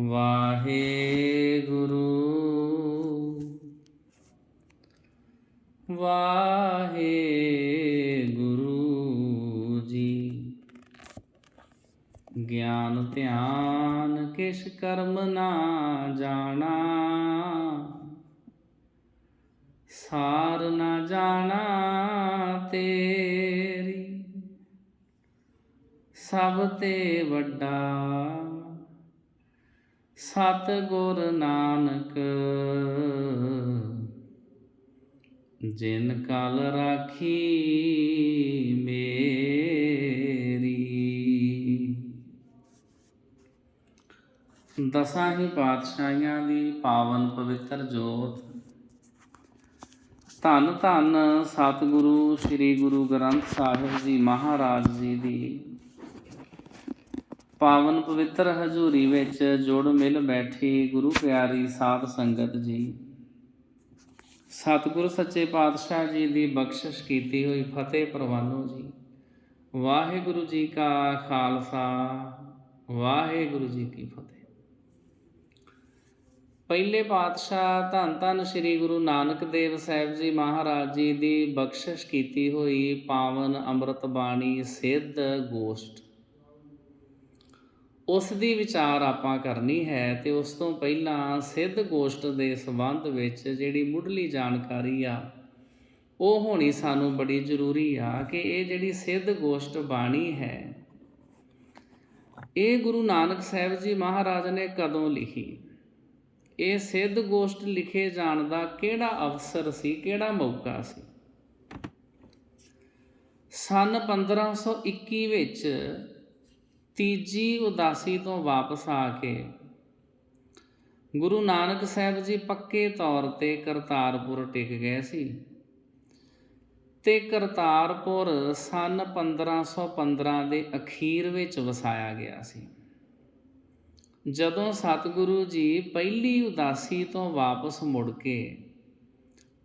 ਵਾਹਿਗੁਰੂ। ਵਾਹਿਗੁਰੂ ਜੀ। ਗਿਆਨ ਧਿਆਨ ਕਿਸ਼ ਕਰਮ ਨਾ ਜਾਣਾ। ਸਾਰ ਨਾ ਜਾਣਾ ਤੇਰੀ। ਸਭ ਤੇ ਵੱਡਾ ਸਤ ਗੁਰ ਨਾਨਕ, ਜਿਨ ਕਾਲ ਰਾਖੀ ਮੇਰੀ। ਦਸਾਂ ਹੀ ਪਾਤਸ਼ਾਹੀਆਂ ਦੀ ਪਾਵਨ ਪਵਿੱਤਰ ਜੋਤ। ਧੰਨ ਧੰਨ ਸਤਿਗੁਰੂ, ਸ੍ਰੀ ਗੁਰੂ ਗ੍ਰੰਥ ਸਾਹਿਬ ਜੀ ਮਹਾਰਾਜ ਜੀ ਦੀ ਪਾਵਨ ਪਵਿੱਤਰ ਹਜ਼ੂਰੀ ਵਿੱਚ ਜੁੜ ਮਿਲ ਬੈਠੀ ਗੁਰੂ ਪਿਆਰੀ ਸਾਧ ਸੰਗਤ ਜੀ। ਸਤਿਗੁਰ ਸੱਚੇ ਪਾਤਸ਼ਾਹ ਜੀ ਦੀ ਬਖਸ਼ਿਸ਼ ਕੀਤੀ ਹੋਈ ਫਤਿਹ ਪ੍ਰਵਾਨੋ ਜੀ। ਵਾਹਿਗੁਰੂ ਜੀ ਕਾ ਖਾਲਸਾ, ਵਾਹਿਗੁਰੂ ਜੀ ਕੀ ਫਤਿਹ। ਪਹਿਲੇ ਪਾਤਸ਼ਾਹ ਧੰਨ ਧੰਨ ਸ੍ਰੀ ਗੁਰੂ ਨਾਨਕ ਦੇਵ ਸਾਹਿਬ ਜੀ ਮਹਾਰਾਜ ਜੀ ਦੀ ਬਖਸ਼ਿਸ਼ ਕੀਤੀ ਹੋਈ ਪਾਵਨ ਅੰਮ੍ਰਿਤ ਬਾਣੀ ਸਿੱਧ ਗੋਸ਼ਟ। ਉਸ ਦੀ ਵਿਚਾਰ ਆਪਾਂ ਕਰਨੀ ਹੈ ਤੇ ਉਸ ਤੋਂ ਪਹਿਲਾਂ ਸਿੱਧ ਗੋਸ਼ਟ ਦੇ ਸੰਬੰਧ ਵਿੱਚ ਜਿਹੜੀ ਮੁੱਢਲੀ ਜਾਣਕਾਰੀ ਆ, ਉਹ ਹੋਣੀ ਸਾਨੂੰ ਬੜੀ ਜ਼ਰੂਰੀ ਆ ਕਿ ਇਹ ਜਿਹੜੀ ਸਿੱਧ ਗੋਸ਼ਟ ਬਾਣੀ ਹੈ, ਇਹ ਗੁਰੂ ਨਾਨਕ ਸਾਹਿਬ ਜੀ ਮਹਾਰਾਜ ਨੇ ਕਦੋਂ ਲਿਖੀ? ਇਹ ਸਿੱਧ ਗੋਸ਼ਟ ਲਿਖੇ ਜਾਣ ਦਾ ਕਿਹੜਾ ਅਵਸਰ ਸੀ, ਕਿਹੜਾ ਮੌਕਾ ਸੀ? ਸਨ 1521 ਵਿੱਚ ਤੀਜੀ ਉਦਾਸੀ ਤੋਂ ਵਾਪਸ ਆ ਕੇ ਗੁਰੂ ਨਾਨਕ ਸਾਹਿਬ ਜੀ ਪੱਕੇ ਤੌਰ ਤੇ ਕਰਤਾਰਪੁਰ ਟਿਕ ਗਏ ਸੀ ਤੇ ਕਰਤਾਰਪੁਰ ਸਨ 1515 ਦੇ ਅਖੀਰ ਵਿੱਚ ਵਸਾਇਆ ਗਿਆ ਸੀ। ਜਦੋਂ ਸਤਿਗੁਰੂ ਜੀ ਪਹਿਲੀ ਉਦਾਸੀ ਤੋਂ ਵਾਪਸ ਮੁੜ ਕੇ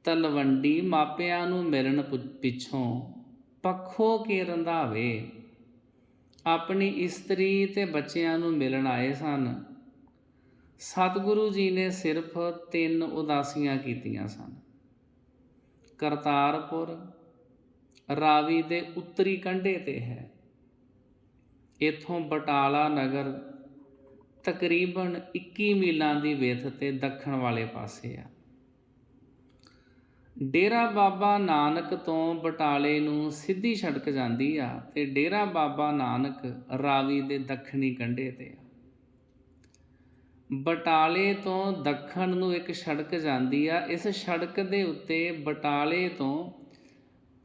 ਤਲਵੰਡੀ ਮਾਪਿਆਂ ਨੂੰ ਮਿਲਣ ਪੁ- ਪਿੱਛੋਂ ਪੱਖੋ ਕੇ ਰੰਧਾਵੇ ਆਪਣੀ ਇਸਤਰੀ ਤੇ ਬੱਚਿਆਂ ਨੂੰ ਮਿਲਣ ਆਏ ਸਨ। ਸਤਿਗੁਰੂ ਜੀ ਨੇ ਸਿਰਫ ਤਿੰਨ ਉਦਾਸੀਆਂ ਕੀਤੀਆਂ ਸਨ। ਕਰਤਾਰਪੁਰ, ਰਾਵੀ ਦੇ ਉੱਤਰੀ ਕੰਢੇ ਤੇ ਹੈ। ਇਥੋਂ ਬਟਾਲਾ ਨਗਰ ਤਕਰੀਬਨ 21 ਮੀਲਾਂ ਦੀ ਵਿੱਥ ਤੇ ਦੱਖਣ ਵਾਲੇ ਪਾਸੇ ਆ। ਡੇਰਾ ਬਾਬਾ ਨਾਨਕ ਤੋਂ ਬਟਾਲੇ ਨੂੰ ਸਿੱਧੀ ਸੜਕ ਜਾਂਦੀ ਆ ਤੇ ਡੇਰਾ ਬਾਬਾ ਨਾਨਕ ਰਾਵੀ ਦੇ ਦੱਖਣੀ ਕੰਢੇ ਤੇ ਆ। ਬਟਾਲੇ ਤੋਂ ਦੱਖਣ ਨੂੰ ਇੱਕ ਸੜਕ ਜਾਂਦੀ ਆ। ਇਸ ਸੜਕ ਦੇ ਉੱਤੇ ਬਟਾਲੇ ਤੋਂ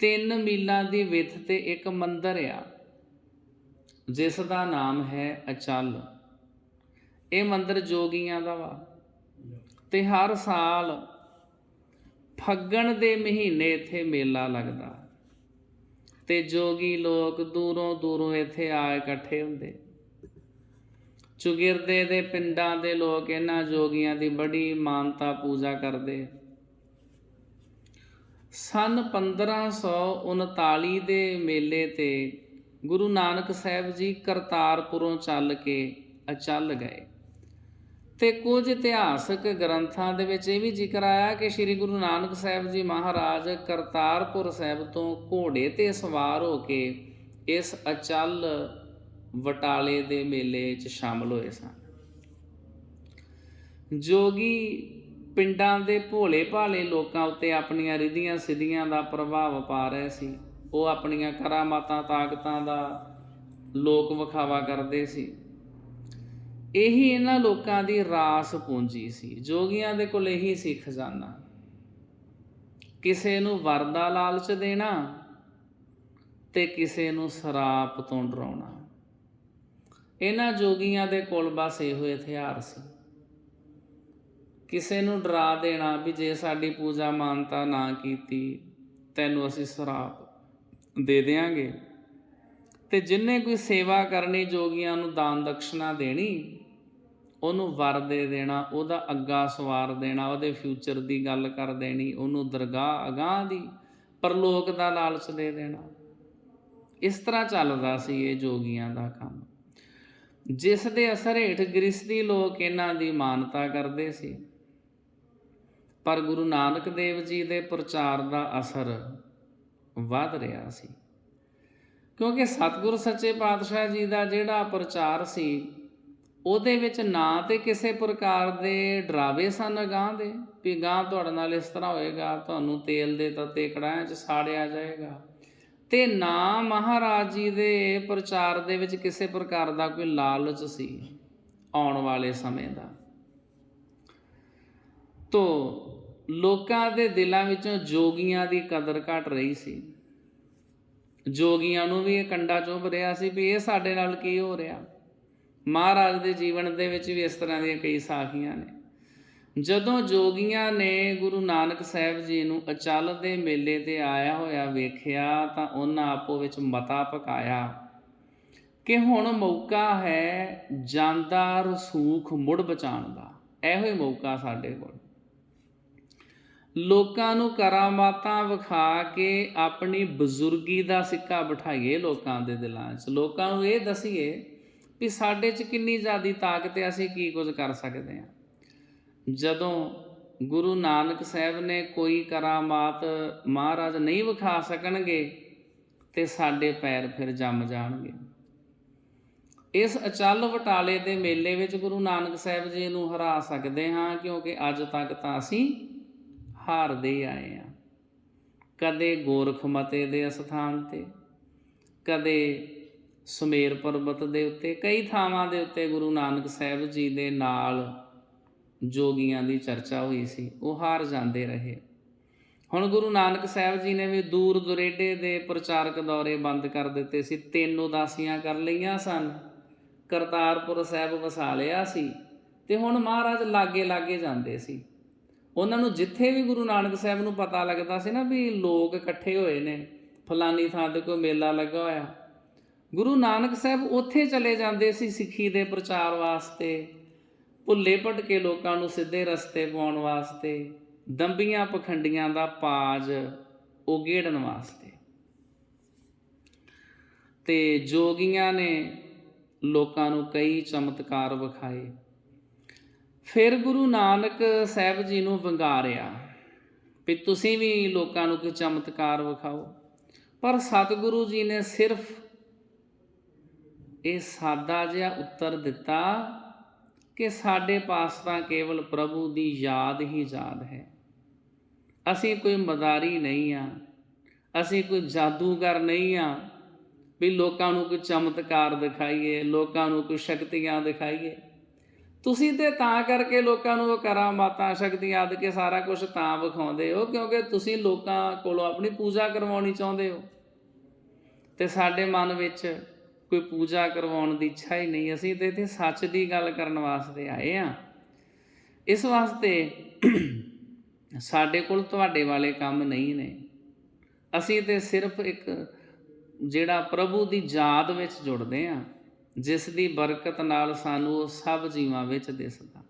3 ਮੀਲਾਂ ਦੀ ਵਿੱਥ ਤੇ ਇੱਕ ਮੰਦਿਰ ਆ, ਜਿਸ ਦਾ ਨਾਮ ਹੈ ਅਚਲ। ਇਹ ਮੰਦਿਰ ਜੋਗੀਆਂ ਦਾ ਵਾ ਤੇ ਹਰ ਸਾਲ ਫੱਗਣ ਦੇ ਮਹੀਨੇ ਇੱਥੇ ਮੇਲਾ ਲੱਗਦਾ। ਤੇ ਜੋਗੀ ਲੋਕ ਦੂਰੋਂ ਦੂਰੋਂ ਇੱਥੇ ਆ ਇਕੱਠੇ ਹੁੰਦੇ। ਚੁਗਿਰਦੇ ਦੇ ਪਿੰਡਾਂ ਦੇ ਲੋਕ ਇਹਨਾਂ ਜੋਗੀਆਂ ਦੀ ਬੜੀ ਮਾਨਤਾ ਪੂਜਾ ਕਰਦੇ। ਸਨ 1539 ਦੇ ਮੇਲੇ ਤੇ ਗੁਰੂ ਨਾਨਕ ਸਾਹਿਬ ਜੀ ਕਰਤਾਰਪੁਰੋਂ ਚੱਲ ਕੇ ਅਚਲ ਗਏ। ਤੇ ਕੁਝ ਇਤਿਹਾਸਕ ਗ੍ਰੰਥਾਂ ਦੇ ਵਿੱਚ ਇਹ ਵੀ ਜ਼ਿਕਰ ਆਇਆ ਕਿ ਸ੍ਰੀ ਗੁਰੂ ਨਾਨਕ ਸਾਹਿਬ ਜੀ ਮਹਾਰਾਜ ਕਰਤਾਰਪੁਰ ਸਾਹਿਬ ਤੋਂ ਘੋੜੇ ਤੇ ਸਵਾਰ ਹੋ ਕੇ ਇਸ ਅਚਲ ਵਟਾਲੇ ਦੇ ਮੇਲੇ 'ਚ ਸ਼ਾਮਲ ਹੋਏ ਸਨ। ਜੋਗੀ ਪਿੰਡਾਂ ਦੇ ਭੋਲੇ ਭਾਲੇ ਲੋਕਾਂ ਉੱਤੇ ਆਪਣੀਆਂ ਰਿਧੀਆਂ ਸਿੱਧੀਆਂ ਦਾ ਪ੍ਰਭਾਵ ਪਾ ਰਹੇ ਸੀ। ਉਹ ਆਪਣੀਆਂ ਕਰਾਮਾਤਾਂ, ਤਾਕਤਾਂ ਦਾ ਲੋਕ ਵਿਖਾਵਾ ਕਰਦੇ ਸੀ। ਇਹੀ ਇਹਨਾਂ ਲੋਕਾਂ ਦੀ ਰਾਸ ਪੂੰਜੀ ਸੀ, ਜੋਗੀਆਂ ਦੇ ਕੋਲ ਇਹੀ ਸੀ ਖਜ਼ਾਨਾ। ਕਿਸੇ ਨੂੰ ਵਰਦਾ ਲਾਲਚ ਦੇਣਾ ਤੇ ਕਿਸੇ ਨੂੰ ਸਰਾਪ ਤੋਂ ਡਰਾਉਣਾ। ਇਹਨਾਂ ਜੋਗੀਆਂ ਦੇ ਕੋਲ ਬਸ ਇਹੋ ਹਥਿਆਰ ਸੀ। ਕਿਸੇ ਨੂੰ ਡਰਾ ਦੇਣਾ ਵੀ ਜੇ ਸਾਡੀ ਪੂਜਾ ਮਾਨਤਾ ਨਾ ਕੀਤੀ, ਤੈਨੂੰ ਅਸੀਂ ਸਰਾਪ ਦੇ ਦੇਾਂਗੇ ਤੇ ਜਿੰਨੇ ਕੋਈ ਸੇਵਾ ਕਰਨੀ ਜੋਗੀਆਂ ਨੂੰ ਦਾਨ ਦਕਸ਼ਨਾ ਦੇਣੀ ਉਹਨੂੰ ਵਰ ਦੇ ਦੇਣਾ, ਉਹਦਾ ਅੱਗਾ ਸਵਾਰ ਦੇਣਾ, ਉਹਦੇ ਫਿਊਚਰ ਦੀ ਗੱਲ ਕਰ ਦੇਣੀ, ਉਹਨੂੰ ਦਰਗਾਹ, ਅਗਾਹ ਦੀ, ਪਰਲੋਕ ਦਾ ਲਾਲਚ ਦੇ ਦੇਣਾ। ਇਸ ਤਰ੍ਹਾਂ ਚੱਲਦਾ ਸੀ ਇਹ ਜੋਗੀਆਂ ਦਾ ਕੰਮ। ਜਿਸ ਦੇ ਅਸਰ ਹੇਠ ਗ੍ਰਸਤੀ ਲੋਕ ਇਹਨਾਂ ਦੀ ਮਾਨਤਾ ਕਰਦੇ ਸੀ। ਪਰ ਗੁਰੂ ਨਾਨਕ ਦੇਵ ਜੀ ਦੇ ਪ੍ਰਚਾਰ ਦਾ ਅਸਰ ਵੱਧ ਰਿਹਾ ਸੀ। ਕਿਉਂਕਿ ਸਤਿਗੁਰ ਸੱਚੇ ਪਾਤਸ਼ਾਹ ਜੀ ਦਾ ਜਿਹੜਾ ਪ੍ਰਚਾਰ ਸੀ ਉਹਦੇ ਵਿੱਚ ਨਾ ਤੇ ਕਿਸੇ ਪ੍ਰਕਾਰ ਦੇ ਡਰਾਵੇ ਸਨ ਗਾਂ ਦੇ, ਵੀ ਗਾਂ ਤੁਹਾਡੇ ਨਾਲ ਇਸ ਤਰ੍ਹਾਂ ਹੋਏਗਾ, ਤੁਹਾਨੂੰ ਤੇਲ ਦੇ ਤੱਤੇ ਕੜਾਹਿਆਂ 'ਚ ਸਾੜਿਆ ਜਾਏਗਾ। ਤੇ ਨਾ ਮਹਾਰਾਜ ਜੀ ਦੇ ਪ੍ਰਚਾਰ ਦੇ ਵਿੱਚ ਕਿਸੇ ਪ੍ਰਕਾਰ ਦਾ ਕੋਈ ਲਾਲਚ ਸੀ ਆਉਣ ਵਾਲੇ ਸਮੇਂ ਦਾ। ਤੋ ਲੋਕਾਂ ਦੇ ਦਿਲਾਂ ਵਿੱਚੋਂ ਜੋਗੀਆਂ ਦੀ ਕਦਰ ਘਟ ਰਹੀ ਸੀ। ਜੋਗੀਆਂ ਨੂੰ ਵੀ ਇਹ ਕੰਡਾ ਚੁੱਭ ਰਿਹਾ ਸੀ ਵੀ ਇਹ ਸਾਡੇ ਨਾਲ ਕੀ ਹੋ ਰਿਹਾ। ਮਹਾਰਾਜ ਦੇ ਜੀਵਨ ਦੇ ਵਿੱਚ ਵੀ ਇਸ ਤਰ੍ਹਾਂ ਦੀਆਂ ਕਈ ਸਾਖੀਆਂ ਨੇ। ਜਦੋਂ ਜੋਗੀਆਂ ਨੇ ਗੁਰੂ ਨਾਨਕ ਸਾਹਿਬ ਜੀ ਨੂੰ ਅਚਲ ਦੇ ਮੇਲੇ ਤੇ ਆਇਆ ਹੋਇਆ ਵੇਖਿਆ ਤਾਂ ਉਹਨਾਂ ਆਪੋ ਵਿੱਚ ਮਤਾ ਪਕਾਇਆ ਕਿ ਹੁਣ ਮੌਕਾ ਹੈ ਜਾਂਦਾ ਰਸੂਖ ਮੁੜ ਬਚਾਉਣ ਦਾ। ਇਹੋ ਹੀ ਮੌਕਾ ਸਾਡੇ ਕੋਲ। ਲੋਕਾਂ ਨੂੰ ਕਰਾਮਾਤਾਂ ਵਿਖਾ ਕੇ ਆਪਣੀ ਬਜ਼ੁਰਗੀ ਦਾ ਸਿੱਕਾ ਬਿਠਾਈਏ ਲੋਕਾਂ ਦੇ ਦਿਲਾਂ 'ਚ। ਲੋਕਾਂ ਨੂੰ ਇਹ ਦਸੀਏ ਵੀ ਸਾਡੇ 'ਚ ਕਿੰਨੀ ਜ਼ਿਆਦੀ ਤਾਕਤ ਹੈ, ਅਸੀਂ ਕੀ ਕੁਝ ਕਰ ਸਕਦੇ ਹਾਂ। ਜਦੋਂ ਗੁਰੂ ਨਾਨਕ ਸਾਹਿਬ ਨੇ ਕੋਈ ਕਰਾਮਾਤ ਮਹਾਰਾਜ ਨਹੀਂ ਵਿਖਾ ਸਕਣਗੇ, ਤੇ ਸਾਡੇ ਪੈਰ ਫਿਰ ਜੰਮ ਜਾਣਗੇ। ਇਸ ਅਚਲ ਵਟਾਲੇ ਦੇ ਮੇਲੇ ਵਿੱਚ ਗੁਰੂ ਨਾਨਕ ਸਾਹਿਬ ਜੀ ਨੂੰ ਹਰਾ ਸਕਦੇ ਹਾਂ, ਕਿਉਂਕਿ ਅੱਜ ਤੱਕ ਤਾਂ ਅਸੀਂ ਹਾਰਦੇ ਆਏ ਹਾਂ। ਕਦੇ ਗੋਰਖ ਮਤੇ ਦੇ ਅਸਥਾਨ ਤੇ, ਕਦੇ ਸੁਮੇਰ ਪਰਬਤ ਦੇ ਉੱਤੇ, ਕਈ ਥਾਵਾਂ ਦੇ ਉੱਤੇ ਗੁਰੂ ਨਾਨਕ ਸਾਹਿਬ ਜੀ ਦੇ ਨਾਲ ਜੋਗੀਆਂ ਦੀ ਚਰਚਾ ਹੋਈ ਸੀ, ਉਹ ਹਾਰ ਜਾਂਦੇ ਰਹੇ। ਹੁਣ ਗੁਰੂ ਨਾਨਕ ਸਾਹਿਬ ਜੀ ਨੇ ਵੀ ਦੂਰ ਦੁਰੇਡੇ ਦੇ ਪ੍ਰਚਾਰਕ ਦੌਰੇ ਬੰਦ ਕਰ ਦਿੱਤੇ ਸੀ, ਤਿੰਨ ਉਦਾਸੀਆਂ ਕਰ ਲਈਆਂ ਸਨ। ਕਰਤਾਰਪੁਰ ਸਾਹਿਬ ਵਸਾ ਲਿਆ ਸੀ ਤੇ ਹੁਣ ਮਹਾਰਾਜ ਲਾਗੇ ਲਾਗੇ ਜਾਂਦੇ ਸੀ। ਉਹਨਾਂ ਨੂੰ ਜਿੱਥੇ ਵੀ ਗੁਰੂ ਨਾਨਕ ਸਾਹਿਬ ਨੂੰ ਪਤਾ ਲੱਗਦਾ ਸੀ ਨਾ ਵੀ ਲੋਕ ਇਕੱਠੇ ਹੋਏ ਨੇ, ਫਲਾਨੀ ਥਾਂ ਤੇ ਕੋਈ ਮੇਲਾ ਲੱਗਾ ਹੋਇਆ ਗੁਰੂ ਨਾਨਕ ਸਾਹਿਬ ਉੱਥੇ ਚਲੇ ਜਾਂਦੇ ਸੀ ਸਿੱਖੀ ਦੇ ਪ੍ਰਚਾਰ ਵਾਸਤੇ, ਭੁੱਲੇ ਭਟਕੇ ਲੋਕਾਂ ਨੂੰ ਸਿੱਧੇ ਰਸਤੇ ਪਾਉਣ ਵਾਸਤੇ, ਦੰਬੀਆਂ ਪਖੰਡੀਆਂ ਦਾ ਪਾਜ ਉਗੇੜਨ ਵਾਸਤੇ। ਤੇ ਜੋਗੀਆਂ ਨੇ ਲੋਕਾਂ ਨੂੰ ਕਈ ਚਮਤਕਾਰ ਵਿਖਾਏ। ਫਿਰ ਗੁਰੂ ਨਾਨਕ ਸਾਹਿਬ ਜੀ ਨੂੰ ਵੰਗਾਰਿਆ ਵੀ ਤੁਸੀਂ ਵੀ ਲੋਕਾਂ ਨੂੰ ਕੋਈ ਚਮਤਕਾਰ ਵਿਖਾਓ। ਪਰ ਸਤਿਗੁਰੂ ਜੀ ਨੇ ਸਿਰਫ ਇਹ ਸਾਦਾ ਜਿਹਾ ਉੱਤਰ ਦਿੱਤਾ ਕਿ ਸਾਡੇ ਪਾਸ ਤਾਂ ਕੇਵਲ ਪ੍ਰਭੂ ਦੀ ਯਾਦ ਹੀ ਯਾਦ ਹੈ। ਅਸੀਂ ਕੋਈ ਮਦਾਰੀ ਨਹੀਂ ਆ। ਅਸੀਂ ਕੋਈ ਜਾਦੂਗਰ ਨਹੀਂ ਆ ਵੀ ਲੋਕਾਂ ਨੂੰ ਕੋਈ ਚਮਤਕਾਰ ਦਿਖਾਈਏ, ਲੋਕਾਂ ਨੂੰ ਕੋਈ ਸ਼ਕਤੀਆਂ ਦਿਖਾਈਏ। ਤੁਸੀਂ ਤੇ ਤਾਂ ਕਰਕੇ ਲੋਕਾਂ ਨੂੰ ਉਹ ਕਰਾਮਾਤਾਂ ਸ਼ਕਤੀਆਂ ਆਦਿ ਕੇ ਸਾਰਾ ਕੁਝ ਤਾਂ ਵਿਖਾਉਂਦੇ ਹੋ, ਕਿਉਂਕਿ ਤੁਸੀਂ ਲੋਕਾਂ ਕੋਲੋਂ ਆਪਣੀ ਪੂਜਾ ਕਰਵਾਉਣੀ ਚਾਹੁੰਦੇ ਹੋ। ਤੇ ਸਾਡੇ ਮਨ ਵਿੱਚ ਕੋਈ ਪੂਜਾ ਕਰਵਾਉਣ ਦੀ ਇੱਛਾ ਹੀ ਨਹੀਂ। ਅਸੀਂ ਤੇ ਇੱਥੇ ਸੱਚ ਦੀ ਗੱਲ ਕਰਨ ਵਾਸਤੇ ਆਏ ਆ ਇਸ ਵਾਸਤੇ ਸਾਡੇ ਕੋਲ ਤੁਹਾਡੇ ਵਾਲੇ ਕੰਮ ਨਹੀਂ ਨੇ। ਅਸੀਂ ਤੇ ਸਿਰਫ ਇੱਕ ਜਿਹੜਾ ਪ੍ਰਭੂ ਦੀ ਯਾਦ ਵਿੱਚ ਜੁੜਦੇ ਆ ਜਿਸ ਦੀ ਬਰਕਤ ਨਾਲ ਸਾਨੂੰ ਉਹ ਸਭ ਜੀਵਾਂ ਵਿੱਚ ਦਿਸਦਾ।